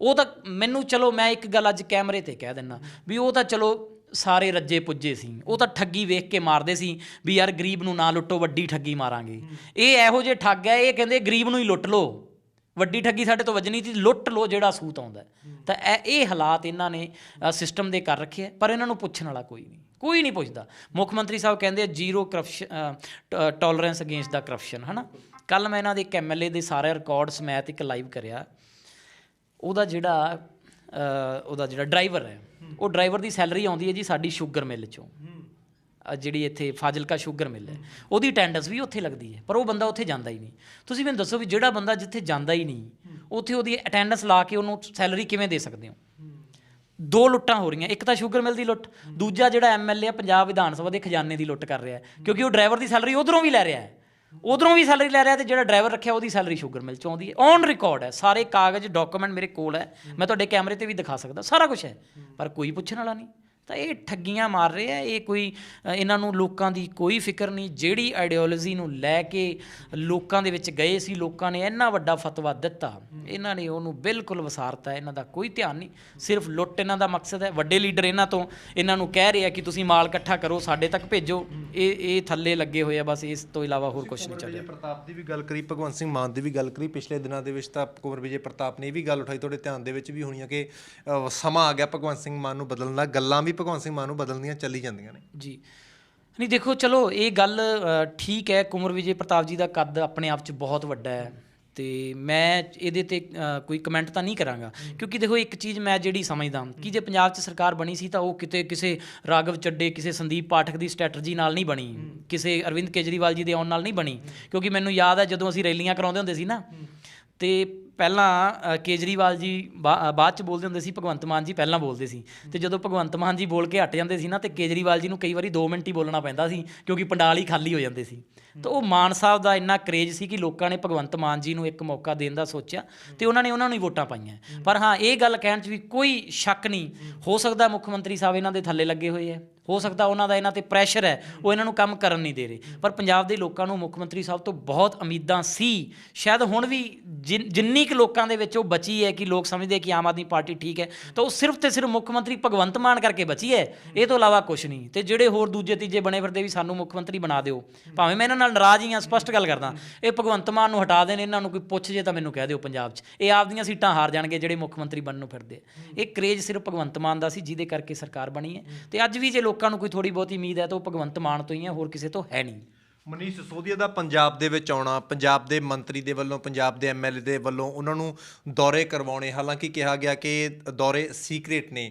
ਉਹ ਤਾਂ ਮੈਨੂੰ ਚਲੋ ਮੈਂ ਇੱਕ ਗੱਲ ਅੱਜ ਕੈਮਰੇ ਤੇ ਕਹਿ ਦਿੰਨਾ ਵੀ ਉਹ ਤਾਂ ਚਲੋ ਸਾਰੇ ਰੱਜੇ ਪੁੱਜੇ ਸੀ। ਉਹ ਤਾਂ ਠੱਗੀ ਵੇਖ ਕੇ ਮਾਰਦੇ ਸੀ ਵੀ ਯਾਰ ਗਰੀਬ ਨੂੰ ਨਾ ਲੁੱਟੋ, ਵੱਡੀ ਠੱਗੀ ਮਾਰਾਂਗੇ। ਇਹ ਇਹੋ ਜਿਹੇ ਠੱਗ ਹੈ, ਇਹ ਕਹਿੰਦੇ ਗਰੀਬ ਨੂੰ ਹੀ ਲੁੱਟ ਲਓ। ਵੱਡੀ ਠੱਗੀ ਸਾਡੇ ਤੋਂ ਵੱਜਣੀ ਸੀ, ਲੁੱਟ ਲਓ ਜਿਹੜਾ ਸੂਤ ਆਉਂਦਾ ਤਾਂ ਇਹ ਇਹ ਹਾਲਾਤ ਇਹਨਾਂ ਨੇ ਸਿਸਟਮ ਦੇ ਕਰ ਰੱਖੇ ਹੈ, ਪਰ ਇਹਨਾਂ ਨੂੰ ਪੁੱਛਣ ਵਾਲਾ ਕੋਈ ਨਹੀਂ ਕੋਈ ਨਹੀਂ ਪੁੱਛਦਾ। ਮੁੱਖ ਮੰਤਰੀ ਸਾਹਿਬ ਕਹਿੰਦੇ ਜ਼ੀਰੋ ਕਰਪਸ਼ਨ ਟੋਲਰੈਂਸ ਅਗੇਂਸਟ ਦਾ ਕਰਪਸ਼ਨ ਹਨਾ? ਕੱਲ ਮੈਂ ਇਹਨਾਂ ਦੇ ਇੱਕ ਐਮਐਲਏ ਦੇ ਸਾਰੇ ਰਿਕਾਰਡ ਸਮੈਤ ਇੱਕ ਲਾਈਵ ਕਰਿਆ। ਉਹਦਾ ਜਿਹੜਾ ਉਹਦਾ ਜਿਹੜਾ ਡਰਾਈਵਰ ਹੈ, ਉਹ ਡਰਾਈਵਰ ਦੀ ਸੈਲਰੀ ਆਉਂਦੀ ਹੈ ਜੀ ਸਾਡੀ ਸ਼ੂਗਰ ਮਿਲ ਚੋਂ। ਜਿਹੜੀ ਇੱਥੇ ਫਾਜ਼ਿਲਕਾ ਸ਼ੂਗਰ ਮਿਲ ਹੈ, ਉਹਦੀ ਅਟੈਂਡੈਂਸ ਵੀ ਉੱਥੇ ਲੱਗਦੀ ਹੈ, ਪਰ ਉਹ ਬੰਦਾ ਉੱਥੇ ਜਾਂਦਾ ਹੀ ਨਹੀਂ। ਤੁਸੀਂ ਮੈਨੂੰ ਦੱਸੋ ਵੀ ਜਿਹੜਾ ਬੰਦਾ ਜਿੱਥੇ ਜਾਂਦਾ ਹੀ ਨਹੀਂ, ਉੱਥੇ ਉਹਦੀ ਅਟੈਂਡੈਂਸ ਲਾ ਕੇ ਉਹਨੂੰ ਸੈਲਰੀ ਕਿਵੇਂ ਦੇ ਸਕਦੇ ਹੋ? ਦੋ ਲੁੱਟਾਂ ਹੋ ਰਹੀਆਂ, ਇੱਕ ਤਾਂ ਸ਼ੂਗਰ ਮਿਲ ਦੀ ਲੁੱਟ, ਦੂਜਾ ਜਿਹੜਾ ਐਮਐਲਏ ਆ, ਪੰਜਾਬ ਵਿਧਾਨ ਸਭਾ ਦੇ ਖਜ਼ਾਨੇ ਦੀ ਲੁੱਟ ਕਰ ਰਿਹਾ ਕਿਉਂਕਿ ਉਹ ਡਰਾਈਵਰ ਦੀ ਸੈਲਰੀ ਉਧਰੋਂ ਵੀ ਲੈ ਰਿਹਾ ਹੈ। ਉਧਰੋਂ ਵੀ ਸੈਲਰੀ ਲੈ ਰਿਹਾ ਤੇ ਜਿਹੜਾ ਡਰਾਈਵਰ ਰੱਖਿਆ, ਉਹਦੀ ਸੈਲਰੀ ਸ਼ੂਗਰ ਮਿਲ ਚ ਆਉਂਦੀ ਹੈ। ਔਨ ਰਿਕਾਰਡ ਹੈ, ਸਾਰੇ ਕਾਗਜ਼ ਡਾਕੂਮੈਂਟ ਮੇਰੇ ਕੋਲ ਹੈ, ਮੈਂ ਤੁਹਾਡੇ ਕੈਮਰੇ ਤੇ ਵੀ ਦਿਖਾ ਸਕਦਾ, ਸਾਰਾ ਕੁਝ ਹੈ, ਪਰ ਕੋਈ ਪੁੱਛਣ ਵਾਲਾ ਨਹੀਂ। ਤਾਂ ਇਹ ਠੱਗੀਆਂ ਮਾਰ ਰਹੇ ਆ ਇਹ ਕੋਈ ਇਹਨਾਂ ਨੂੰ ਲੋਕਾਂ ਦੀ ਕੋਈ ਫਿਕਰ ਨਹੀਂ ਜਿਹੜੀ ਆਈਡੀਓਲੋਜੀ ਨੂੰ ਲੈ ਕੇ ਲੋਕਾਂ ਦੇ ਵਿੱਚ ਗਏ ਸੀ ਲੋਕਾਂ ਨੇ ਇੰਨਾ ਵੱਡਾ ਫਤਵਾ ਦਿੱਤਾ ਇਹਨਾਂ ਨੇ ਉਹਨੂੰ ਬਿਲਕੁਲ ਵਸਾਰਤਾ ਇਹਨਾਂ ਦਾ ਕੋਈ ਧਿਆਨ ਨਹੀਂ ਸਿਰਫ ਲੁੱਟ ਇਹਨਾਂ ਦਾ ਮਕਸਦ ਹੈ ਵੱਡੇ ਲੀਡਰ ਇਹਨਾਂ ਤੋਂ ਇਹਨਾਂ ਨੂੰ ਕਹਿ ਰਹੇ ਆ ਕਿ ਤੁਸੀਂ ਮਾਲ ਇਕੱਠਾ ਕਰੋ ਸਾਡੇ ਤੱਕ ਭੇਜੋ ਇਹ ਇਹ ਥੱਲੇ ਲੱਗੇ ਹੋਏ ਆ ਬਸ ਇਸ ਤੋਂ ਇਲਾਵਾ ਹੋਰ ਕੁਝ ਨਹੀਂ ਚੱਲ ਰਿਹਾ। ਪ੍ਰਤਾਪ ਦੀ ਵੀ ਗੱਲ ਕਰੀ ਭਗਵੰਤ ਸਿੰਘ ਮਾਨ ਦੀ ਵੀ ਗੱਲ ਕਰੀ ਪਿਛਲੇ ਦਿਨਾਂ ਦੇ ਵਿੱਚ ਤਾਂ ਕੁੰਵਰ ਵਿਜੇ ਪ੍ਰਤਾਪ ਨੇ ਇਹ ਵੀ ਗੱਲ ਉਠਾਈ ਤੁਹਾਡੇ ਧਿਆਨ ਦੇ ਵਿੱਚ ਵੀ ਹੋਣੀ ਆ ਕਿ ਸਮਾਂ ਆ ਗਿਆ ਭਗਵੰਤ ਸਿੰਘ ਮਾਨ ਨੂੰ ਬਦਲਣ ਦਾ ਗੱਲਾਂ ਵੀ ਭਗਵੰਤ ਸਿੰਘ ਮਾਨ ਨੂੰ ਬਦਲਣੀਆਂ ਚੱਲੀ ਜਾਂਦੀਆਂ ਨੇ। ਜੀ। ਨਹੀਂ ਦੇਖੋ ਚਲੋ ਇਹ ਗੱਲ ਠੀਕ ਹੈ ਕੁਮਰ ਵਿਜੇ ਪ੍ਰਤਾਪ ਜੀ ਦਾ ਕੱਦ ਆਪਣੇ ਆਪ 'ਚ ਬਹੁਤ ਵੱਡਾ ਹੈ ਤੇ ਮੈਂ ਇਹਦੇ ਤੇ ਕੋਈ ਕਮੈਂਟ ਤਾਂ ਨਹੀਂ ਕਰਾਂਗਾ। ਕਿਉਂਕਿ ਦੇਖੋ ਇੱਕ ਚੀਜ਼ ਮੈਂ ਜਿਹੜੀ ਸਮਝਦਾ ਕਿ ਜੇ ਪੰਜਾਬ 'ਚ ਸਰਕਾਰ ਬਣੀ ਸੀ ਤਾਂ ਉਹ ਕਿਤੇ ਕਿਸੇ ਰਾਗਵ ਚੱਡੇ ਕਿਸੇ ਸੰਦੀਪ ਪਾਠਕ ਦੀ ਸਟ੍ਰੈਟਜੀ ਨਾਲ ਨਹੀਂ ਬਣੀ। ਕਿਸੇ ਅਰਵਿੰਦ ਕੇਜਰੀਵਾਲ ਜੀ ਦੇ ਆਉਣ ਨਾਲ ਨਹੀਂ ਬਣੀ। ਕਿਉਂਕਿ ਮੈਨੂੰ ਯਾਦ ਹੈ ਜਦੋਂ ਅਸੀਂ ਰੈਲੀਆਂ ਕਰਾਉਂਦੇ ਹੁੰਦੇ ਸੀ ਨਾ। ਤੇ ਪਹਿਲਾਂ ਕੇਜਰੀਵਾਲ ਜੀ ਬਾ- ਬਾਅਦ ਚ ਬੋਲਦੇ ਹੁੰਦੇ ਸੀ, ਭਗਵੰਤ ਮਾਨ ਜੀ ਪਹਿਲਾਂ ਬੋਲਦੇ ਸੀ। ਤੇ ਜਦੋਂ ਭਗਵੰਤ ਮਾਨ ਜੀ ਬੋਲ ਕੇ ਹਟ ਜਾਂਦੇ ਸੀ ਨਾ, ਤੇ ਕੇਜਰੀਵਾਲ ਜੀ ਨੂੰ ਕਈ ਵਾਰੀ 2 ਮਿੰਟ ਹੀ ਬੋਲਣਾ ਪੈਂਦਾ ਸੀ, ਕਿਉਂਕਿ ਪੰਡਾਲ ਹੀ ਖਾਲੀ ਹੋ ਜਾਂਦੇ ਸੀ। ਤਾਂ ਉਹ ਮਾਨ ਸਾਹਿਬ ਦਾ ਇੰਨਾ ਕਰੇਜ ਸੀ ਕਿ ਲੋਕਾਂ ਨੇ ਭਗਵੰਤ ਮਾਨ ਜੀ ਨੂੰ ਇੱਕ ਮੌਕਾ ਦੇਣ ਦਾ ਸੋਚਿਆ ਤੇ ਉਹਨਾਂ ਨੇ ਉਹਨਾਂ ਨੂੰ ਹੀ ਵੋਟਾਂ ਪਾਈਆਂ। ਪਰ ਹਾਂ, ਇਹ ਗੱਲ ਕਹਿਣ 'ਚ ਵੀ ਕੋਈ ਸ਼ੱਕ ਨਹੀਂ, ਹੋ ਸਕਦਾ ਮੁੱਖ ਮੰਤਰੀ ਸਾਹਿਬ ਇਹਨਾਂ ਦੇ ਥੱਲੇ ਲੱਗੇ ਹੋਏ ਹੈ ਹੋ ਸਕਦਾ ਉਹਨਾਂ ਦਾ ਇਹਨਾਂ ਤੇ ਪ੍ਰੈਸ਼ਰ ਹੈ ਉਹ ਇਹਨਾਂ ਨੂੰ ਕੰਮ ਕਰਨ ਨਹੀਂ ਦੇ ਰਹੇ। ਪਰ ਪੰਜਾਬ ਦੇ ਲੋਕਾਂ ਨੂੰ ਮੁੱਖ ਮੰਤਰੀ ਸਾਹਿਬ ਤੋਂ ਬਹੁਤ ਉਮੀਦਾਂ ਸੀ, ਸ਼ਾਇਦ ਹੁਣ ਵੀ ਜਿੰਨੀ ਜਿੰਨੀ ਕੁ ਲੋਕਾਂ ਦੇ ਵਿੱਚ ਉਹ ਬਚੀ ਹੈ ਕਿ ਲੋਕ ਸਮਝਦੇ ਕਿ ਆਮ ਆਦਮੀ ਪਾਰਟੀ ਠੀਕ ਹੈ, ਤਾਂ ਉਹ ਸਿਰਫ ਤੇ ਸਿਰਫ ਮੁੱਖ ਮੰਤਰੀ ਭਗਵੰਤ ਮਾਨ ਕਰਕੇ ਬਚੀ ਹੈ। ਇਹ ਤੋਂ ਇਲਾਵਾ ਕੁਝ ਨਹੀਂ। ਤੇ ਜਿਹੜੇ ਹੋਰ ਦੂਜੇ ਤੀਜੇ ਬਣੇ ਫਿਰਦੇ ਵੀ ਸਾਨੂੰ ਮੁੱਖ ਮੰਤਰੀ ਬਣਾ ਦਿਓ। ਭਾਵੇਂ ਮੈਂ ਇਹਨਾਂ ਨਾਲ ਨਾਰਾਜ਼ ਹੀ ਹਾਂ, ਸਪਸ਼ਟ ਗੱਲ ਕਰਦਾ। ਇਹ ਭਗਵੰਤ ਮਾਨ ਨੂੰ ਹਟਾ ਦੇਣ, ਇਹਨਾਂ ਨੂੰ ਕੋਈ ਪੁੱਛ ਜੇ ਤਾਂ ਮੈਨੂੰ ਕਹਿ ਦਿਓ ਪੰਜਾਬ 'ਚ। ਇਹ ਆਪਦੀਆਂ ਸੀਟਾਂ ਹਾਰ ਜਾਣਗੇ ਜਿਹੜੇ ਮੁੱਖ ਮੰਤਰੀ ਬਣਨ ਨੂੰ ਫਿਰਦੇ ਇਹ ਕਰੇਜ ਸਿਰਫ ਭਗਵੰਤ ਮਾਨ ਦਾ ਸੀ, ਜਿਹਦੇ ਕਰਕੇ ਸਰਕਾਰ ਬਣੀ ਹੈ। ਤੇ ਅੱਜ ਵੀ ਜੇ ਲੋਕਾਂ ਨੂੰ ਕੋਈ ਥੋੜੀ ਬਹੁਤੀ ਉਮੀਦ ਹੈ ਤਾਂ ਉਹ ਭਗਵੰਤ ਮਾਨ ਤੋਂ ਹੀ ਹੈ, ਹੋਰ ਕਿਸੇ ਤੋਂ ਹੈ ਨਹੀਂ। ਮਨੀਸ਼ ਸਿਸੋਦੀਆ ਦਾ ਪੰਜਾਬ ਦੇ ਵਿੱਚ ਆਉਣਾ, ਪੰਜਾਬ ਦੇ ਮੰਤਰੀ ਦੇ ਵੱਲੋਂ, ਪੰਜਾਬ ਦੇ ਐਮਐਲਏ ਦੇ ਵੱਲੋਂ ਉਹਨਾਂ ਨੂੰ ਦੌਰੇ ਕਰਵਾਉਣੇ। ਹਾਲਾਂਕਿ ਕਿਹਾ ਗਿਆ ਕਿ ਦੌਰੇ ਸੀਕ੍ਰੀਟ ਨੇ।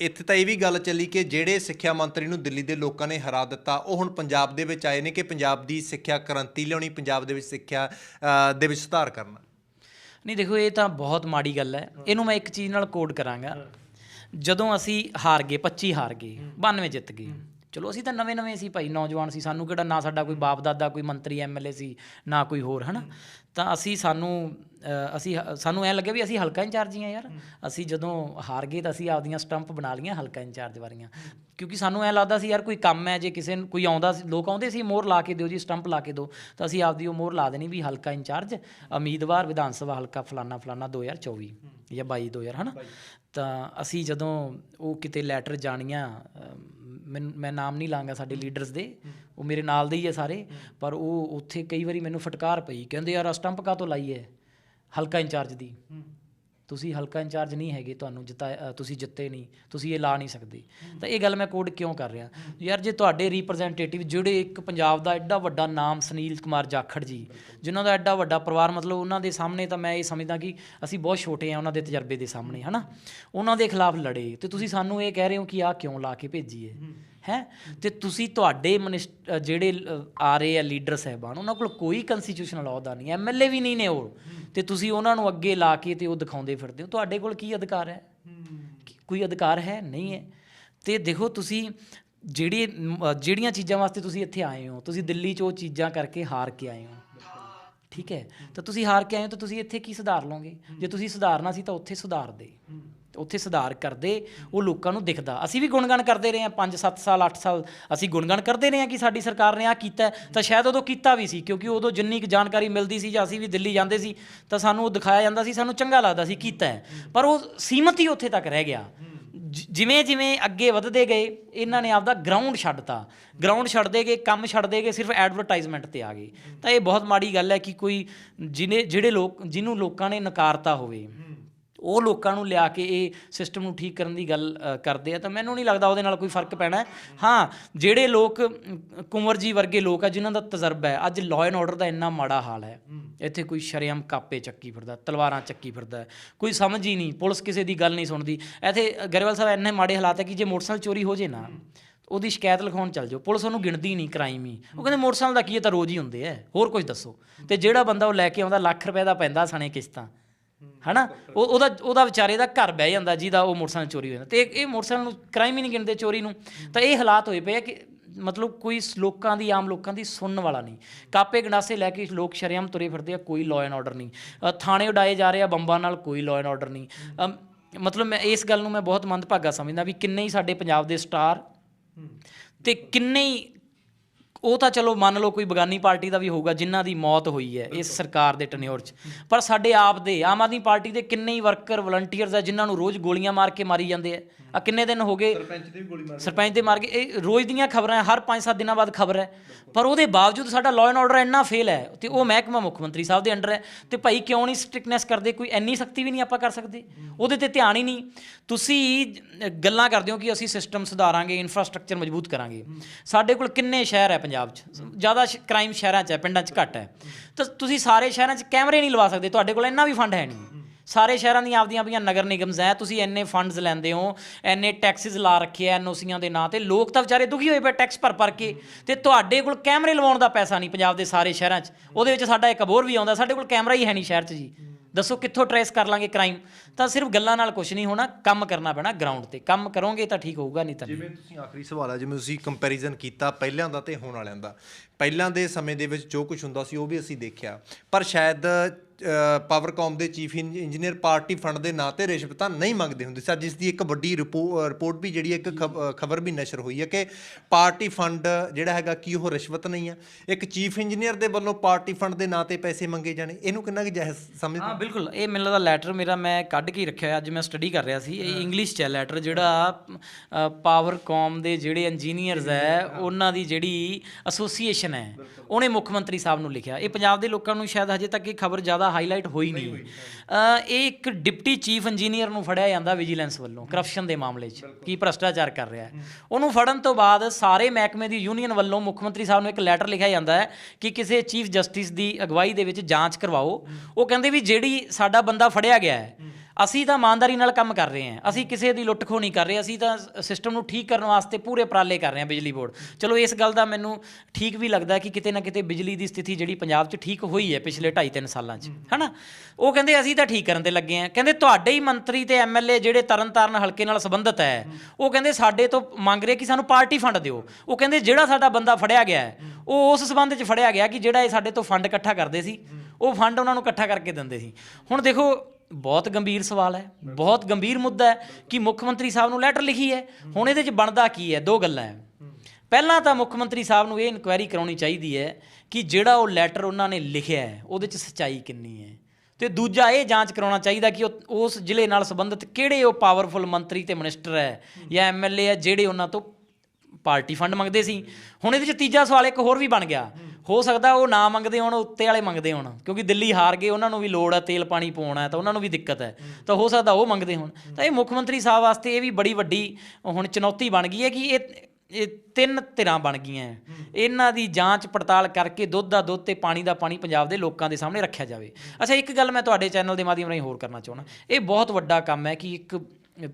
ਇੱਥੇ ਤਾਂ ਇਹ ਵੀ ਗੱਲ ਚੱਲੀ ਕਿ ਜਿਹੜੇ ਸਿੱਖਿਆ ਮੰਤਰੀ ਨੂੰ ਦਿੱਲੀ ਦੇ ਲੋਕਾਂ ਨੇ ਹਰਾ ਦਿੱਤਾ, ਉਹ ਹੁਣ ਪੰਜਾਬ ਦੇ ਵਿੱਚ ਆਏ ਨੇ ਕਿ ਪੰਜਾਬ ਦੀ ਸਿੱਖਿਆ ਕ੍ਰਾਂਤੀ ਲਿਆਉਣੀ, ਪੰਜਾਬ ਦੇ ਵਿੱਚ ਸਿੱਖਿਆ ਦੇ ਵਿੱਚ ਸੁਧਾਰ ਕਰਨਾ। ਨਹੀਂ, ਦੇਖੋ, ਇਹ ਤਾਂ ਬਹੁਤ ਮਾੜੀ ਗੱਲ ਹੈ। ਇਹਨੂੰ ਮੈਂ ਇੱਕ ਚੀਜ਼ ਨਾਲ ਕੋਡ ਕਰਾਂਗਾ। ਜਦੋਂ ਅਸੀਂ ਹਾਰ ਗਏ 25 ਹਾਰ ਗਏ 92 ਜਿੱਤ ਗਏ ਚਲੋ ਅਸੀਂ ਤਾਂ ਨਵੇਂ ਨਵੇਂ ਸੀ ਭਾਈ, ਨੌਜਵਾਨ ਸੀ। ਸਾਨੂੰ ਕਿਹੜਾ ਨਾ ਸਾਡਾ ਕੋਈ ਬਾਪ ਦਾਦਾ, ਕੋਈ ਮੰਤਰੀ ਐਮਐਲਏ ਸੀ, ਨਾ ਕੋਈ ਹੋਰ, ਹਨਾ? ਤਾਂ ਅਸੀਂ ਸਾਨੂੰ ਅਸੀਂ ਸਾਨੂੰ ਐ ਲੱਗਿਆ ਵੀ ਅਸੀਂ ਹਲਕਾ ਇੰਚਾਰਜ ਹੀ ਆ ਯਾਰ। ਅਸੀਂ ਜਦੋਂ ਹਾਰ ਗਏ ਤਾਂ ਅਸੀਂ ਆਪਦੀਆਂ ਸਟੰਪ ਬਣਾ ਲਈਆਂ ਹਲਕਾ ਇੰਚਾਰਜ ਵਾਰੀਆਂ ਕਿਉਂਕਿ ਸਾਨੂੰ ਐ ਲੱਗਦਾ ਸੀ ਯਾਰ ਕੋਈ ਕੰਮ ਹੈ, ਜੇ ਕਿਸੇ ਨੂੰ ਕੋਈ ਆਉਂਦਾ ਸੀ, ਲੋਕ ਆਉਂਦੇ ਸੀ, ਮੋਹਰ ਲਾ ਕੇ ਦਿਓ ਜੀ, ਸਟੰਪ ਲਾ ਕੇ ਦਿਓ। ਤਾਂ ਅਸੀਂ ਆਪਦੀ ਉਹ ਮੋਹਰ ਲਾ ਦੇਣੀ ਵੀ ਹਲਕਾ ਇੰਚਾਰਜ, ਉਮੀਦਵਾਰ ਵਿਧਾਨ ਸਭਾ ਹਲਕਾ ਫਲਾਨਾ ਫਲਾਨਾ 2024 ਜਾਂ 22 2000 ਹਨਾ? ਤਾਂ ਅਸੀਂ ਜਦੋਂ ਉਹ ਕਿਤੇ ਲੈਟਰ ਜਾਣੀਆਂ ਮੈਂ ਨਾਮ ਨਹੀਂ ਲਾਂਗਾ ਸਾਡੇ ਲੀਡਰਸ ਦੇ ਉਹ ਮੇਰੇ ਨਾਲ ਦੇ ਹੀ ਆ ਸਾਰੇ ਪਰ ਉਹ ਉੱਥੇ ਕਈ ਵਾਰੀ ਮੈਨੂੰ ਫਟਕਾਰ ਪਈ ਕਹਿੰਦੇ ਯਾਰ ਸਟੰਪ ਕਾ ਤੋਂ ਲਾਈ ਹੈ ਹਲਕਾ ਇੰਚਾਰਜ ਦੀ। ਤੁਸੀਂ ਹਲਕਾ ਇੰਚਾਰਜ ਨਹੀਂ ਹੈਗੇ ਤੁਹਾਨੂੰ ਜਿੱਤਾ ਤੁਸੀਂ ਜਿੱਤੇ ਨਹੀਂ, ਤੁਸੀਂ ਇਹ ਲਾ ਨਹੀਂ ਸਕਦੇ। ਤਾਂ ਇਹ ਗੱਲ ਮੈਂ ਕੋਡ ਕਿਉਂ ਕਰ ਰਿਹਾ? ਯਾਰ ਜੇ ਤੁਹਾਡੇ ਰਿਪਰੈਜ਼ੈਂਟੇਟਿਵ ਜਿਹੜੇ ਇੱਕ ਪੰਜਾਬ ਦਾ ਐਡਾ ਵੱਡਾ ਨਾਮ ਸੁਨੀਲ ਕੁਮਾਰ ਜਾਖੜ ਜੀ, ਜਿਨ੍ਹਾਂ ਦਾ ਐਡਾ ਵੱਡਾ ਪਰਿਵਾਰ, ਮਤਲਬ ਉਹਨਾਂ ਦੇ ਸਾਹਮਣੇ ਤਾਂ ਮੈਂ ਇਹ ਸਮਝਦਾ ਕਿ ਅਸੀਂ ਬਹੁਤ ਛੋਟੇ ਆ ਉਹਨਾਂ ਦੇ ਤਜਰਬੇ ਦੇ ਸਾਹਮਣੇ, ਹਨਾ? ਉਹਨਾਂ ਦੇ ਖਿਲਾਫ ਲੜੇ ਤੇ ਤੁਸੀਂ ਸਾਨੂੰ ਇਹ ਕਹਿ ਰਹੇ ਹੋ ਕਿ ਆਹ ਕਿਉਂ ਲਾ ਕੇ ਭੇਜੀ ਹੈ ਹੈ? ਤੇ ਤੁਸੀਂ ਤੁਹਾਡੇ ਮਿਨਿਸਟ- ਜਿਹੜੇ ਆ ਰਹੇ ਆ ਲੀਡਰ ਸਹਿਬਾਨ, ਉਹਨਾਂ ਕੋਲ ਕੋਈ ਕਨਸਟੀਟਿਊਸ਼ਨਲ ਅਹੁਦਾ ਨਹੀਂ ਐਮਐਲਏ ਵੀ ਨਹੀਂ ਨੇ ਉਹ। ਤੇ ਤੁਸੀਂ ਉਹਨਾਂ ਨੂੰ ਅੱਗੇ ਲਾ ਕੇ ਤੇ ਉਹ ਦਿਖਾਉਂਦੇ ਫਿਰਦੇ ਹੋ। ਤੁਹਾਡੇ ਕੋਲ ਕੀ ਅਧਿਕਾਰ ਹੈ? ਕੋਈ ਅਧਿਕਾਰ ਹੈ? ਨਹੀਂ ਹੈ। ਤੇ ਦੇਖੋ ਤੁਸੀਂ ਜਿਹੜੀ ਜਿਹੜੀਆਂ ਚੀਜ਼ਾਂ ਵਾਸਤੇ ਤੁਸੀਂ ਇੱਥੇ ਆਏ ਹੋ, ਤੁਸੀਂ ਦਿੱਲੀ 'ਚ ਉਹ ਚੀਜ਼ਾਂ ਕਰਕੇ ਹਾਰ ਕੇ ਆਏ ਹੋ। ਠੀਕ ਹੈ? ਤਾਂ ਤੁਸੀਂ ਹਾਰ ਕੇ ਆਏ ਹੋ, ਤਾਂ ਤੁਸੀਂ ਇੱਥੇ ਕੀ ਸੁਧਾਰ ਲਓਗੇ? ਜੇ ਤੁਸੀਂ ਸੁਧਾਰਨਾ ਸੀ ਤਾਂ ਉੱਥੇ ਸੁਧਾਰ ਦੇ। ਉੱਥੇ ਸੁਧਾਰ ਕਰਦੇ, ਉਹ ਲੋਕਾਂ ਨੂੰ ਦਿਖਦਾ। ਅਸੀਂ ਵੀ ਗੁਣਗਾਨ ਕਰਦੇ ਰਹੇ ਹਾਂ 5 7 ਸਾਲ 8 ਸਾਲ ਅਸੀਂ ਗੁਣਗਾਨ ਕਰਦੇ ਰਹੇ ਹਾਂ ਕਿ ਸਾਡੀ ਸਰਕਾਰ ਨੇ ਆ ਕੀਤਾ ਤਾਂ ਸ਼ਾਇਦ ਉਦੋਂ ਕੀਤਾ ਵੀ ਸੀ, ਕਿਉਂਕਿ ਉਦੋਂ ਜਿੰਨੀ ਕੁ ਜਾਣਕਾਰੀ ਮਿਲਦੀ ਸੀ ਜਾਂ ਅਸੀਂ ਵੀ ਦਿੱਲੀ ਜਾਂਦੇ ਸੀ, ਤਾਂ ਸਾਨੂੰ ਉਹ ਦਿਖਾਇਆ ਜਾਂਦਾ ਸੀ, ਸਾਨੂੰ ਚੰਗਾ ਲੱਗਦਾ ਸੀ ਕੀਤਾ ਪਰ ਉਹ ਸੀਮਤ ਹੀ ਉੱਥੇ ਤੱਕ ਰਹਿ ਗਿਆ। ਜ- ਜਿਵੇਂ ਜਿਵੇਂ ਅੱਗੇ ਵਧਦੇ ਗਏ, ਇਹਨਾਂ ਨੇ ਆਪਦਾ ਗਰਾਊਂਡ ਛੱਡਤਾ। ਗਰਾਊਂਡ ਛੱਡਦੇ ਗਏ, ਕੰਮ ਛੱਡਦੇ ਗਏ, ਸਿਰਫ ਐਡਵਰਟਾਈਜ਼ਮੈਂਟ ਤੇ ਆ ਗਏ। ਤਾਂ ਇਹ ਬਹੁਤ ਮਾੜੀ ਗੱਲ ਹੈ ਕਿ ਕੋਈ ਜਿਹਨੇ ਜਿਹੜੇ ਲੋਕ, ਜਿਹਨੂੰ ਲੋਕਾਂ ਨੇ ਨਕਾਰਤਾ ਹੋਵੇ ਉਹ ਲੋਕਾਂ ਨੂੰ ਲਿਆ ਕੇ ਇਹ ਸਿਸਟਮ ਨੂੰ ਠੀਕ ਕਰਨ ਦੀ ਗੱਲ ਕਰਦੇ ਆ ਤਾਂ ਮੈਨੂੰ ਨਹੀਂ ਲੱਗਦਾ ਉਹਦੇ ਨਾਲ ਕੋਈ ਫ਼ਰਕ ਪੈਣਾ। ਹੈ। ਜਿਹੜੇ ਲੋਕ ਕੁੰਵਰ ਜੀ ਵਰਗੇ ਲੋਕ ਆ ਜਿਨ੍ਹਾਂ ਦਾ ਤਜਰਬਾ ਹੈ ਅੱਜ ਲਾਅ ਐਂਡ ਆਰਡਰ ਦਾ ਇੰਨਾ ਮਾੜਾ ਹਾਲ ਹੈ। ਇੱਥੇ ਕੋਈ ਸ਼ਰੇਆਮ ਕਾਪੇ ਚੱਕੀ ਫਿਰਦਾ ਤਲਵਾਰਾਂ ਚੱਕੀ ਫਿਰਦਾ। ਕੋਈ ਸਮਝ ਹੀ ਨਹੀਂ ਪੁਲਿਸ ਕਿਸੇ ਦੀ ਗੱਲ ਨਹੀਂ ਸੁਣਦੀ। ਇੱਥੇ ਗਰੇਵਾਲ ਸਾਹਿਬ ਇੰਨੇ ਮਾੜੇ ਹਾਲਾਤ ਹੈ ਕਿ ਜੇ ਮੋਟਰਸਾਈਕਲ ਚੋਰੀ ਹੋ ਜੇ ਨਾ ਉਹਦੀ ਸ਼ਿਕਾਇਤ ਲਿਖਾਉਣ ਚੱਲ ਜਾਓ। ਪੁਲਿਸ ਉਹਨੂੰ ਗਿਣਦੀ ਨਹੀਂ ਕ੍ਰਾਈਮ ਹੀ। ਉਹ ਕਹਿੰਦੇ ਮੋਟਰਸਾਈਕਲ ਦਾ ਕੀ ਹੈ ਤਾਂ ਰੋਜ਼ ਹੀ ਹੁੰਦੇ ਆ। ਹੋਰ ਕੁਝ ਦੱਸੋ। ਤੇ ਜਿਹੜਾ ਬੰਦਾ ਉਹ ਲੈ ਕੇ ਆਉਂਦਾ ਲੱਖ ਰੁਪਏ ਦਾ ਪੈਂਦਾ ਸਣੇ ਕਿਸ਼ਤਾਂ। ਹਨਾ? ਉਹ ਉਹਦਾ ਉਹਦਾ ਵਿਚਾਰੇ ਦਾ ਘਰ ਬਹਿ ਜਾਂਦਾ ਜਿਹਦਾ ਉਹ ਮੋਟਰਸਾਈਕਲ ਚੋਰੀ ਹੋ ਜਾਂਦਾ। ਤੇ ਇਹ- ਮੋਟਰਸਾਈਕਲ ਨੂੰ ਕ੍ਰਾਈਮ ਹੀ ਨਹੀਂ ਗਿਣਦੇ ਚੋਰੀ ਨੂੰ। ਤਾਂ ਇਹ ਹਾਲਾਤ ਹੋਏ ਪਏ ਆ ਕਿ ਮਤਲਬ ਕੋਈ ਲੋਕਾਂ ਦੀ ਆਮ ਲੋਕਾਂ ਦੀ ਸੁਣਨ ਵਾਲਾ ਨਹੀਂ। ਕਾਪੇ ਗੰਡਾਸੇ ਲੈ ਕੇ ਲੋਕ ਸ਼ਰੇਆਮ ਤੁਰੇ ਫਿਰਦੇ ਆ ਕੋਈ ਲਾਅ ਐਂਡ ਆਰਡਰ ਨਹੀਂ। ਥਾਣੇ ਉਡਾਏ ਜਾ ਰਹੇ ਆ ਬੰਬਾਂ ਨਾਲ ਕੋਈ ਲਾਅ ਐਂਡ ਆਰਡਰ ਨਹੀਂ। ਮਤਲਬ ਮੈਂ ਇਸ ਗੱਲ ਨੂੰ ਮੈਂ ਬਹੁਤ ਮੰਦਭਾਗਾ ਸਮਝਦਾ ਵੀ ਕਿੰਨੇ ਹੀ ਸਾਡੇ ਪੰਜਾਬ ਦੇ ਸਟਾਰ ਤੇ ਕਿੰਨੇ ਹੀ ਉਹ ਤਾਂ ਚਲੋ ਮੰਨ ਲਓ ਕੋਈ ਬਗਾਨੀ ਪਾਰਟੀ ਦਾ ਵੀ ਹੋਊਗਾ ਜਿਨ੍ਹਾਂ ਦੀ ਮੌਤ ਹੋਈ ਹੈ ਇਸ ਸਰਕਾਰ ਦੇ ਟਨਿਓਰ 'ਚ। ਪਰ ਸਾਡੇ ਆਪ ਦੇ ਆਮ ਆਦਮੀ ਪਾਰਟੀ ਦੇ ਕਿੰਨੇ ਹੀ ਵਰਕਰ ਵਲੰਟੀਅਰਸ ਆ ਜਿਨ੍ਹਾਂ ਨੂੰ ਰੋਜ਼ ਗੋਲੀਆਂ ਮਾਰ ਕੇ ਮਾਰੀ ਜਾਂਦੇ ਆ। ਆ ਕਿੰਨੇ ਦਿਨ ਹੋ ਗਏ? ਸਰਪੰਚ ਦੇ ਵੀ ਗੋਲੀ ਮਾਰ ਸਰਪੰਚ ਦੇ ਮਾਰ ਕੇ ਇਹ ਰੋਜ਼ ਦੀਆਂ ਖਬਰਾਂ ਹਰ 5-7 ਦਿਨਾਂ ਬਾਅਦ ਖਬਰ ਹੈ। ਪਰ ਉਹਦੇ ਬਾਵਜੂਦ ਸਾਡਾ ਲਾਅ ਐਂਡ ਆਰਡਰ ਇੰਨਾ ਫੇਲ ਹੈ ਤੇ ਉਹ ਮਹਿਕਮਾ ਮੁੱਖ ਮੰਤਰੀ ਸਾਹਿਬ ਦੇ ਅੰਡਰ ਹੈ। ਤੇ ਭਾਈ ਕਿਉਂ ਨਹੀਂ ਸਟ੍ਰਿਕਨੈਸ ਕਰਦੇ? ਕੋਈ ਇੰਨੀ ਸਖਤੀ ਵੀ ਨਹੀਂ ਆਪਾਂ ਕਰ ਸਕਦੇ? ਉਹਦੇ ਤੇ ਧਿਆਨ ਹੀ ਨਹੀਂ। ਤੁਸੀਂ ਗੱਲਾਂ ਕਰਦੇ ਹੋ ਕਿ ਅਸੀਂ ਸਿਸਟਮ ਸੁਧਾਰਾਂਗੇ ਇਨਫਰਾਸਟ੍ਰਕਚਰ ਮਜ਼ਬੂਤ ਕਰਾਂਗੇ। ਸਾਡੇ ਕੋਲ ਕਿੰਨੇ ਸ਼ਹਿਰ ਹੈ ਪੰਜਾਬ 'ਚ। ਜ਼ਿਆਦਾ ਕ੍ਰਾਈਮ ਸ਼ਹਿਰਾਂ 'ਚ ਹੈ, ਪਿੰਡਾਂ 'ਚ ਘੱਟ ਹੈ। ਤਾਂ ਤੁਸੀਂ ਸਾਰੇ ਸ਼ਹਿਰਾਂ 'ਚ ਕੈਮਰੇ ਨਹੀਂ ਲਵਾ ਸਕਦੇ, ਤੁਹਾਡੇ ਕੋਲ ਇੰਨਾ ਵੀ ਫੰਡ ਹੈ ਨਹੀਂ। ਸਾਰੇ ਸ਼ਹਿਰਾਂ ਦੀਆਂ ਆਪਦੀਆਂ ਆਪਣੀਆਂ ਨਗਰ ਨਿਗਮਸ ਹੈ, ਤੁਸੀਂ ਇੰਨੇ ਫੰਡਸ ਲੈਂਦੇ ਹੋ, ਇੰਨੇ ਟੈਕਸਿਸ ਲਾ ਰੱਖੇ ਐ ਐਨਓਸੀਆਂ ਦੇ ਨਾਂ ਤੇ, ਲੋਕ ਤਾਂ ਵਿਚਾਰੇ ਦੁਖੀ ਹੋਏ ਪਏ ਟੈਕਸ ਭਰ ਭਰ ਕੇ। ਤੇ ਤੁਹਾਡੇ ਕੋਲ ਕੈਮਰੇ ਲਵਾਉਣ ਦਾ ਪੈਸਾ ਨਹੀਂ ਪੰਜਾਬ ਦੇ ਸਾਰੇ ਸ਼ਹਿਰਾਂ 'ਚ। ਉਹਦੇ ਵਿੱਚ ਸਾਡਾ ਇੱਕ ਅਬੋਰ ਵੀ ਆਉਂਦਾ, ਸਾਡੇ ਕੋਲ ਕੈਮਰਾ ਹੀ ਹੈ ਨਹੀਂ ਸ਼ਹਿਰ 'ਚ ਜੀ। ਦੱਸੋ ਕਿੱਥੋਂ ਟਰੇਸ ਕਰ ਲਾਂਗੇ ਕ੍ਰਾਈਮ ਤਾਂ ਸਿਰਫ ਗੱਲਾਂ ਨਾਲ ਕੁਝ ਨਹੀਂ ਹੋਣਾ ਕੰਮ ਕਰਨਾ ਪੈਣਾ ਗਰਾਊਂਡ ਤੇ। ਕੰਮ ਕਰੋਗੇ ਤਾਂ ਠੀਕ ਹੋਊਗਾ ਨਹੀਂ ਤਾਂ ਜਿਵੇਂ ਤੁਸੀਂ ਆਖਰੀ ਸਵਾਲ ਆ ਜਿਵੇਂ ਤੁਸੀਂ ਕੰਪੈਰੀਜ਼ਨ ਕੀਤਾ ਪਹਿਲਿਆਂ ਦਾ ਤੇ ਹੁਣ ਵਾਲਿਆਂ ਦਾ। ਪਹਿਲਾਂ ਦੇ ਸਮੇਂ ਦੇ ਵਿੱਚ ਜੋ ਕੁਝ ਹੁੰਦਾ ਸੀ ਉਹ ਵੀ ਅਸੀਂ ਦੇਖਿਆ। ਪਰ ਸ਼ਾਇਦ ਪਾਵਰਕਾਮ ਦੇ ਚੀਫ ਇੰਜੀਨੀਅਰ ਪਾਰਟੀ ਫੰਡ ਦੇ ਨਾਂ ਤੇ ਰਿਸ਼ਵਤਾਂ ਨਹੀਂ ਮੰਗਦੇ ਹੁੰਦੇ। ਸਰ ਜਿਸ ਦੀ ਇੱਕ ਵੱਡੀ ਰਿਪੋ- ਰਿਪੋਰਟ ਵੀ ਜਿਹੜੀ ਇੱਕ ਖਬਰ ਵੀ ਨਸ਼ਰ ਹੋਈ ਹੈ ਕਿ ਪਾਰਟੀ ਫੰਡ ਜਿਹੜਾ ਹੈਗਾ ਕੀ ਉਹ ਰਿਸ਼ਵਤ ਨਹੀਂ ਹੈ ਇੱਕ ਚੀਫ ਇੰਜੀਨੀਅਰ ਦੇ ਵੱਲੋਂ ਪਾਰਟੀ ਫੰਡ ਦੇ ਨਾਂ ਤੇ ਪੈਸੇ ਮੰਗੇ ਜਾਣੇ। ਇਹਨੂੰ ਕਿੰਨਾ ਕੁ ਜਾਇਜ਼ ਸਮਝਦੇ ਹਾਂ? ਬਿਲਕੁਲ। ਇਹ ਮੈਨੂੰ ਲੱਗਦਾ ਲੈਟਰ ਮੇਰਾ ਮੈਂ ਕੱਢ ਕੇ ਰੱਖਿਆ ਅੱਜ ਮੈਂ ਸਟੱਡੀ ਕਰ ਰਿਹਾ ਸੀ। ਇਹ ਇੰਗਲਿਸ਼ ਚ ਹੈ ਲੈਟਰ ਜਿਹੜਾ ਪਾਵਰਕਾਮ ਦੇ ਜਿਹੜੇ ਇੰਜੀਨੀਅਰਸ ਹੈ ਉਹਨਾਂ ਦੀ ਜਿਹੜੀ ਐਸੋਸੀਏਸ਼ਨ ਹੈ ਉਹਨੇ ਮੁੱਖ ਮੰਤਰੀ ਸਾਹਿਬ ਨੂੰ ਲਿਖਿਆ। ਇਹ ਪੰਜਾਬ ਦੇ ਲੋਕਾਂ ਨੂੰ ਸ਼ਾਇਦ ਹਜੇ ਤੱਕ ਇਹ ਖਬਰ ਜ਼ਿਆਦਾ ਹਾਈਲਾਈਟ ਹੋਈ ਨਹੀਂ ਇਹ ਇੱਕ ਡਿਪਟੀ ਚੀਫ ਇੰਜੀਨੀਅਰ ਨੂੰ ਫੜਿਆ ਜਾਂਦਾ ਵਿਜੀਲੈਂਸ ਵੱਲੋਂ ਕਰਪਸ਼ਨ ਦੇ ਮਾਮਲੇ 'ਚ, ਕੀ ਭ੍ਰਸ਼ਟਾਚਾਰ ਕਰ ਰਿਹਾ ਹੈ। ਉਹਨੂੰ ਫੜਨ ਤੋਂ ਬਾਅਦ ਸਾਰੇ ਮਹਿਕਮੇ ਦੀ ਯੂਨੀਅਨ ਵੱਲੋਂ ਮੁੱਖ ਮੰਤਰੀ ਸਾਹਿਬ ਨੂੰ ਇੱਕ ਲੈਟਰ ਲਿਖਿਆ ਜਾਂਦਾ ਹੈ ਕਿ ਕਿਸੇ ਚੀਫ ਜਸਟਿਸ ਦੀ ਅਗਵਾਈ ਦੇ ਵਿੱਚ ਜਾਂਚ ਕਰਵਾਓ। ਉਹ ਕਹਿੰਦੇ ਵੀ ਜਿਹੜੀ ਸਾਡਾ ਬੰਦਾ ਫੜਿਆ ਗਿਆ ਹੈ ਅਸੀਂ ਤਾਂ ਇਮਾਨਦਾਰੀ ਨਾਲ ਕੰਮ ਕਰ ਰਹੇ ਹਾਂ। ਅਸੀਂ ਕਿਸੇ ਦੀ ਲੁੱਟ ਖੋਹ ਨਹੀਂ ਕਰ ਰਹੇ। ਅਸੀਂ ਤਾਂ ਸਿਸਟਮ ਨੂੰ ਠੀਕ ਕਰਨ ਵਾਸਤੇ ਪੂਰੇ ਉਪਰਾਲੇ ਕਰ ਰਹੇ ਹਾਂ ਬਿਜਲੀ ਬੋਰਡ। ਚਲੋ ਇਸ ਗੱਲ ਦਾ ਮੈਨੂੰ ਠੀਕ ਵੀ ਲੱਗਦਾ ਕਿ ਕਿਤੇ ਨਾ ਕਿਤੇ ਬਿਜਲੀ ਦੀ ਸਥਿਤੀ ਜਿਹੜੀ ਪੰਜਾਬ 'ਚ ਠੀਕ ਹੋਈ ਹੈ ਪਿਛਲੇ 2.5 3 ਸਾਲਾਂ 'ਚ। ਹਨਾ? ਉਹ ਕਹਿੰਦੇ ਅਸੀਂ ਤਾਂ ਠੀਕ ਕਰਨ ਤੇ ਲੱਗੇ ਹਾਂ। ਕਹਿੰਦੇ ਤੁਹਾਡੇ ਹੀ ਮੰਤਰੀ ਤੇ ਐਮਐਲਏ ਜਿਹੜੇ ਤਰਨਤਾਰਨ ਹਲਕੇ ਨਾਲ ਸੰਬੰਧਿਤ ਹੈ ਉਹ ਕਹਿੰਦੇ ਸਾਡੇ ਤੋਂ ਮੰਗ ਰਹੇ ਕਿ ਸਾਨੂੰ ਪਾਰਟੀ ਫੰਡ ਦਿਓ। ਉਹ ਕਹਿੰਦੇ ਜਿਹੜਾ ਸਾਡਾ ਬੰਦਾ ਫੜਿਆ ਗਿਆ ਹੈ ਉਹ ਉਸ ਸਬੰਧ 'ਚ ਫੜਿਆ ਗਿਆ ਕਿ ਜਿਹੜਾ ਇਹ ਸਾਡੇ ਤੋਂ ਫੰਡ ਇਕੱਠਾ ਕਰਦੇ ਸੀ ਉਹ ਫੰਡ ਉਹਨਾਂ ਨੂੰ ਇਕੱਠਾ ਕਰਕੇ ਦਿੰਦੇ ਸੀ। ਹੁਣ ਦੇਖੋ ਬਹੁਤ ਗੰਭੀਰ ਸਵਾਲ ਹੈ, ਬਹੁਤ ਗੰਭੀਰ ਮੁੱਦਾ ਹੈ ਕਿ ਮੁੱਖ ਮੰਤਰੀ ਸਾਹਿਬ ਨੂੰ ਲੈਟਰ ਲਿਖੀ ਹੈ। ਹੁਣ ਇਹਦੇ 'ਚ ਬਣਦਾ ਕੀ ਹੈ? ਦੋ ਗੱਲਾਂ ਹੈ। ਪਹਿਲਾਂ ਤਾਂ ਮੁੱਖ ਮੰਤਰੀ ਸਾਹਿਬ ਨੂੰ ਇਹ ਇਨਕੁਆਇਰੀ ਕਰਾਉਣੀ ਚਾਹੀਦੀ ਹੈ ਕਿ ਜਿਹੜਾ ਉਹ ਲੈਟਰ ਉਹਨਾਂ ਨੇ ਲਿਖਿਆ ਹੈ, ਉਹਦੇ 'ਚ ਸੱਚਾਈ ਕਿੰਨੀ ਹੈ? ਤੇ ਦੂਜਾ ਇਹ ਜਾਂਚ ਕਰਾਉਣਾ ਚਾਹੀਦਾ ਕਿ ਉਹ, ਉਸ ਜ਼ਿਲ੍ਹੇ ਨਾਲ ਸੰਬੰਧਿਤ ਕਿਹੜੇ ਉਹ ਪਾਵਰਫੁਲ ਮੰਤਰੀ ਤੇ ਮਿਨਿਸਟਰ ਹੈ ਜਾਂ ਐਮਐਲਏ ਹੈ ਜਿਹੜੇ ਉਹਨਾਂ ਤੋਂ ਪਾਰਟੀ ਫੰਡ ਮੰਗਦੇ ਸੀ। ਹੁਣ ਇਹਦੇ ਚ ਤੀਜਾ ਸਵਾਲ ਇੱਕ ਹੋਰ ਵੀ ਬਣ ਗਿਆ। ਹੋ ਸਕਦਾ ਉਹ ਨਾ ਮੰਗਦੇ ਹੋਣ, ਉੱਤੇ ਵਾਲੇ ਮੰਗਦੇ ਹੋਣ, ਕਿਉਂਕਿ ਦਿੱਲੀ ਹਾਰ ਗਏ, ਉਹਨਾਂ ਨੂੰ ਵੀ ਲੋੜ ਹੈ ਤੇਲ ਪਾਣੀ ਪਾਉਣਾ ਹੈ ਤਾਂ ਉਹਨਾਂ ਨੂੰ ਵੀ ਦਿੱਕਤ ਹੈ। ਤਾਂ ਹੋ ਸਕਦਾ ਉਹ ਮੰਗਦੇ ਹੋਣ। ਤਾਂ ਇਹ ਮੁੱਖ ਮੰਤਰੀ ਸਾਹਿਬ ਵਾਸਤੇ ਇਹ ਵੀ ਬੜੀ ਵੱਡੀ ਹੁਣ ਚੁਣੌਤੀ ਬਣ ਗਈ ਹੈ ਕਿ ਇਹ ਇਹ ਤਿੰਨ ਧਿਰਾਂ ਬਣ ਗਈਆਂ। ਇਹਨਾਂ ਦੀ ਜਾਂਚ ਪੜਤਾਲ ਕਰਕੇ ਦੁੱਧ ਦਾ ਦੁੱਧ ਤੇ ਪਾਣੀ ਦਾ ਪਾਣੀ ਪੰਜਾਬ ਦੇ ਲੋਕਾਂ ਦੇ ਸਾਹਮਣੇ ਰੱਖਿਆ ਜਾਵੇ। ਅੱਛਾ, ਇੱਕ ਗੱਲ ਮੈਂ ਤੁਹਾਡੇ ਚੈਨਲ ਦੇ ਮਾਧਿਅਮ ਰਾਹੀਂ ਹੋਰ ਕਰਨਾ ਚਾਹੁੰਦਾ। ਇਹ ਬਹੁਤ ਵੱਡਾ ਕੰਮ ਹੈ ਕਿ ਇੱਕ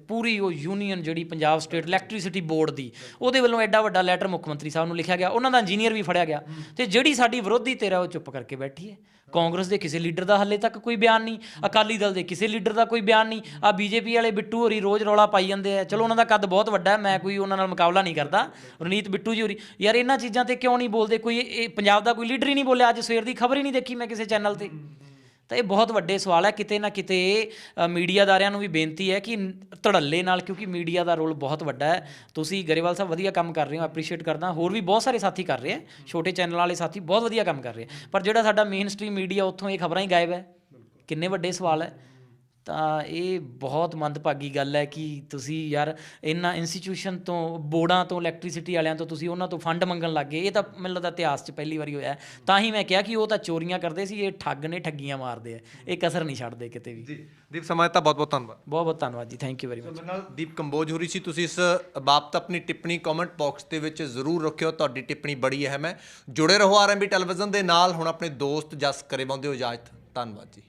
ਪੂਰੀ ਉਹ ਯੂਨੀਅਨ ਜਿਹੜੀ ਪੰਜਾਬ ਸਟੇਟ ਇਲੈਕਟ੍ਰਿਸਿਟੀ ਬੋਰਡ ਦੀ ਉਹਦੇ ਵੱਲੋਂ ਐਡਾ ਵੱਡਾ ਲੈਟਰ ਮੁੱਖ ਮੰਤਰੀ ਸਾਹਿਬ ਨੂੰ ਲਿਖਿਆ ਗਿਆ ਉਹਨਾਂ ਦਾ ਇੰਜੀਨੀਅਰ ਵੀ ਫੜਿਆ ਗਿਆ। ਤੇ ਜਿਹੜੀ ਸਾਡੀ ਵਿਰੋਧੀ ਧਿਰ ਹੈ ਉਹ ਚੁੱਪ ਕਰਕੇ ਬੈਠੀ ਹੈ। ਕਾਂਗਰਸ ਦੇ ਕਿਸੇ ਲੀਡਰ ਦਾ ਹਾਲੇ ਤੱਕ ਕੋਈ ਬਿਆਨ ਨਹੀਂ ਅਕਾਲੀ ਦਲ ਦੇ ਕਿਸੇ ਲੀਡਰ ਦਾ ਕੋਈ ਬਿਆਨ ਨਹੀਂ। ਆ ਬੀਜੇਪੀ ਵਾਲੇ ਬਿੱਟੂ ਹੋਰੀ ਰੋਜ਼ ਰੌਲਾ ਪਾਈ ਜਾਂਦੇ ਆ। ਚਲੋ ਉਹਨਾਂ ਦਾ ਕੱਦ ਬਹੁਤ ਵੱਡਾ ਹੈ ਮੈਂ ਕੋਈ ਉਹਨਾਂ ਨਾਲ ਮੁਕਾਬਲਾ ਨਹੀਂ ਕਰਦਾ। ਰਣੀਤ ਬਿੱਟੂ ਜੀ ਹੋਰੀ ਯਾਰ ਇਹਨਾਂ ਚੀਜ਼ਾਂ ਤੇ ਕਿਉਂ ਨਹੀਂ ਬੋਲਦੇ? ਕੋਈ ਇਹ ਪੰਜਾਬ ਦਾ ਕੋਈ ਲੀਡਰ ਹੀ ਨਹੀਂ ਬੋਲਿਆ ਅੱਜ ਸਵੇਰ ਦੀ ਖਬਰ ਹੀ ਨਹੀਂ ਦੇਖੀ ਮੈਂ ਕਿਸੇ ਚੈਨਲ ਤੇ। ਤਾਂ ਇਹ ਬਹੁਤ ਵੱਡੇ ਸਵਾਲ ਹੈ। ਕਿਤੇ ਨਾ ਕਿਤੇ ਮੀਡੀਆਦਾਰਿਆਂ ਨੂੰ ਵੀ ਬੇਨਤੀ ਹੈ ਕਿ ਧੜੱਲੇ ਨਾਲ, ਕਿਉਂਕਿ ਮੀਡੀਆ ਦਾ ਰੋਲ ਬਹੁਤ ਵੱਡਾ ਹੈ। ਤੁਸੀਂ ਗਰੇਵਾਲ ਸਾਹਿਬ ਵਧੀਆ ਕੰਮ ਕਰ ਰਹੇ ਹੋ ਐਪਰੀਸ਼ੀਏਟ ਕਰਦਾ। ਹੋਰ ਵੀ ਬਹੁਤ ਸਾਰੇ ਸਾਥੀ ਕਰ ਰਹੇ ਹੈ। ਛੋਟੇ ਚੈਨਲ ਵਾਲੇ ਸਾਥੀ ਬਹੁਤ ਵਧੀਆ ਕੰਮ ਕਰ ਰਹੇ ਪਰ ਜਿਹੜਾ ਸਾਡਾ ਮੇਨ ਸਟ੍ਰੀਮ ਮੀਡੀਆ ਉੱਥੋਂ ਇਹ ਖਬਰਾਂ ਹੀ ਗਾਇਬ ਹੈ। ਕਿੰਨੇ ਵੱਡੇ ਸਵਾਲ ਹੈ। ਤਾਂ ਇਹ ਬਹੁਤ ਮੰਦਭਾਗੀ ਗੱਲ ਹੈ ਕਿ ਤੁਸੀਂ ਯਾਰ ਇਹਨਾਂ ਇੰਸਟੀਚਿਊਸ਼ਨ ਤੋਂ ਬੋਰਡਾਂ ਤੋਂ ਇਲੈਕਟ੍ਰਿਸਿਟੀ ਵਾਲਿਆਂ ਤੋਂ ਤੁਸੀਂ ਉਹਨਾਂ ਤੋਂ ਫੰਡ ਮੰਗਣ ਲੱਗੇ ਇਹ ਤਾਂ ਮੈਨੂੰ ਲੱਗਦਾ ਇਤਿਹਾਸ 'ਚ ਪਹਿਲੀ ਵਾਰੀ ਹੋਇਆ। ਹੈ। ਤਾਂ ਹੀ ਮੈਂ ਕਿਹਾ ਕਿ ਉਹ ਤਾਂ ਚੋਰੀਆਂ ਕਰਦੇ ਸੀ ਇਹ ਠੱਗ ਨੇ ਠੱਗੀਆਂ ਮਾਰਦੇ ਆ। ਇਹ ਕਸਰ ਨਹੀਂ ਛੱਡਦੇ ਕਿਤੇ ਵੀ। ਜੀ। ਦੀਪ ਸਮਾਂ ਦਿੱਤਾ ਬਹੁਤ ਬਹੁਤ ਧੰਨਵਾਦ। ਬਹੁਤ ਬਹੁਤ ਧੰਨਵਾਦ ਜੀ। ਥੈਂਕ ਯੂ ਵੈਰੀ ਮਚ ਮੇਰੇ ਨਾਲ ਦੀਪ ਕੰਬੋਜ ਹੋ ਰਹੀ ਸੀ ਤੁਸੀਂ ਇਸ ਬਾਬਤ ਆਪਣੀ ਟਿੱਪਣੀ ਕਮੈਂਟ ਬਾਕਸ ਦੇ ਵਿੱਚ ਜ਼ਰੂਰ ਰੱਖਿਓ। ਤੁਹਾਡੀ ਟਿੱਪਣੀ ਬੜੀ ਅਹਿਮ ਹੈ। ਜੁੜੇ ਰਹੋ ਆਰਐਮਬੀ ਟੈਲੀਵਿਜ਼ਨ ਦੇ ਨਾਲ। ਹੁਣ ਆਪਣੇ ਦੋਸਤ ਜਸ ਕਰੇ ਬੰਦੇ ਹੋ ਇਜਾਜ਼ਤ। ਧੰਨਵਾਦ ਜੀ।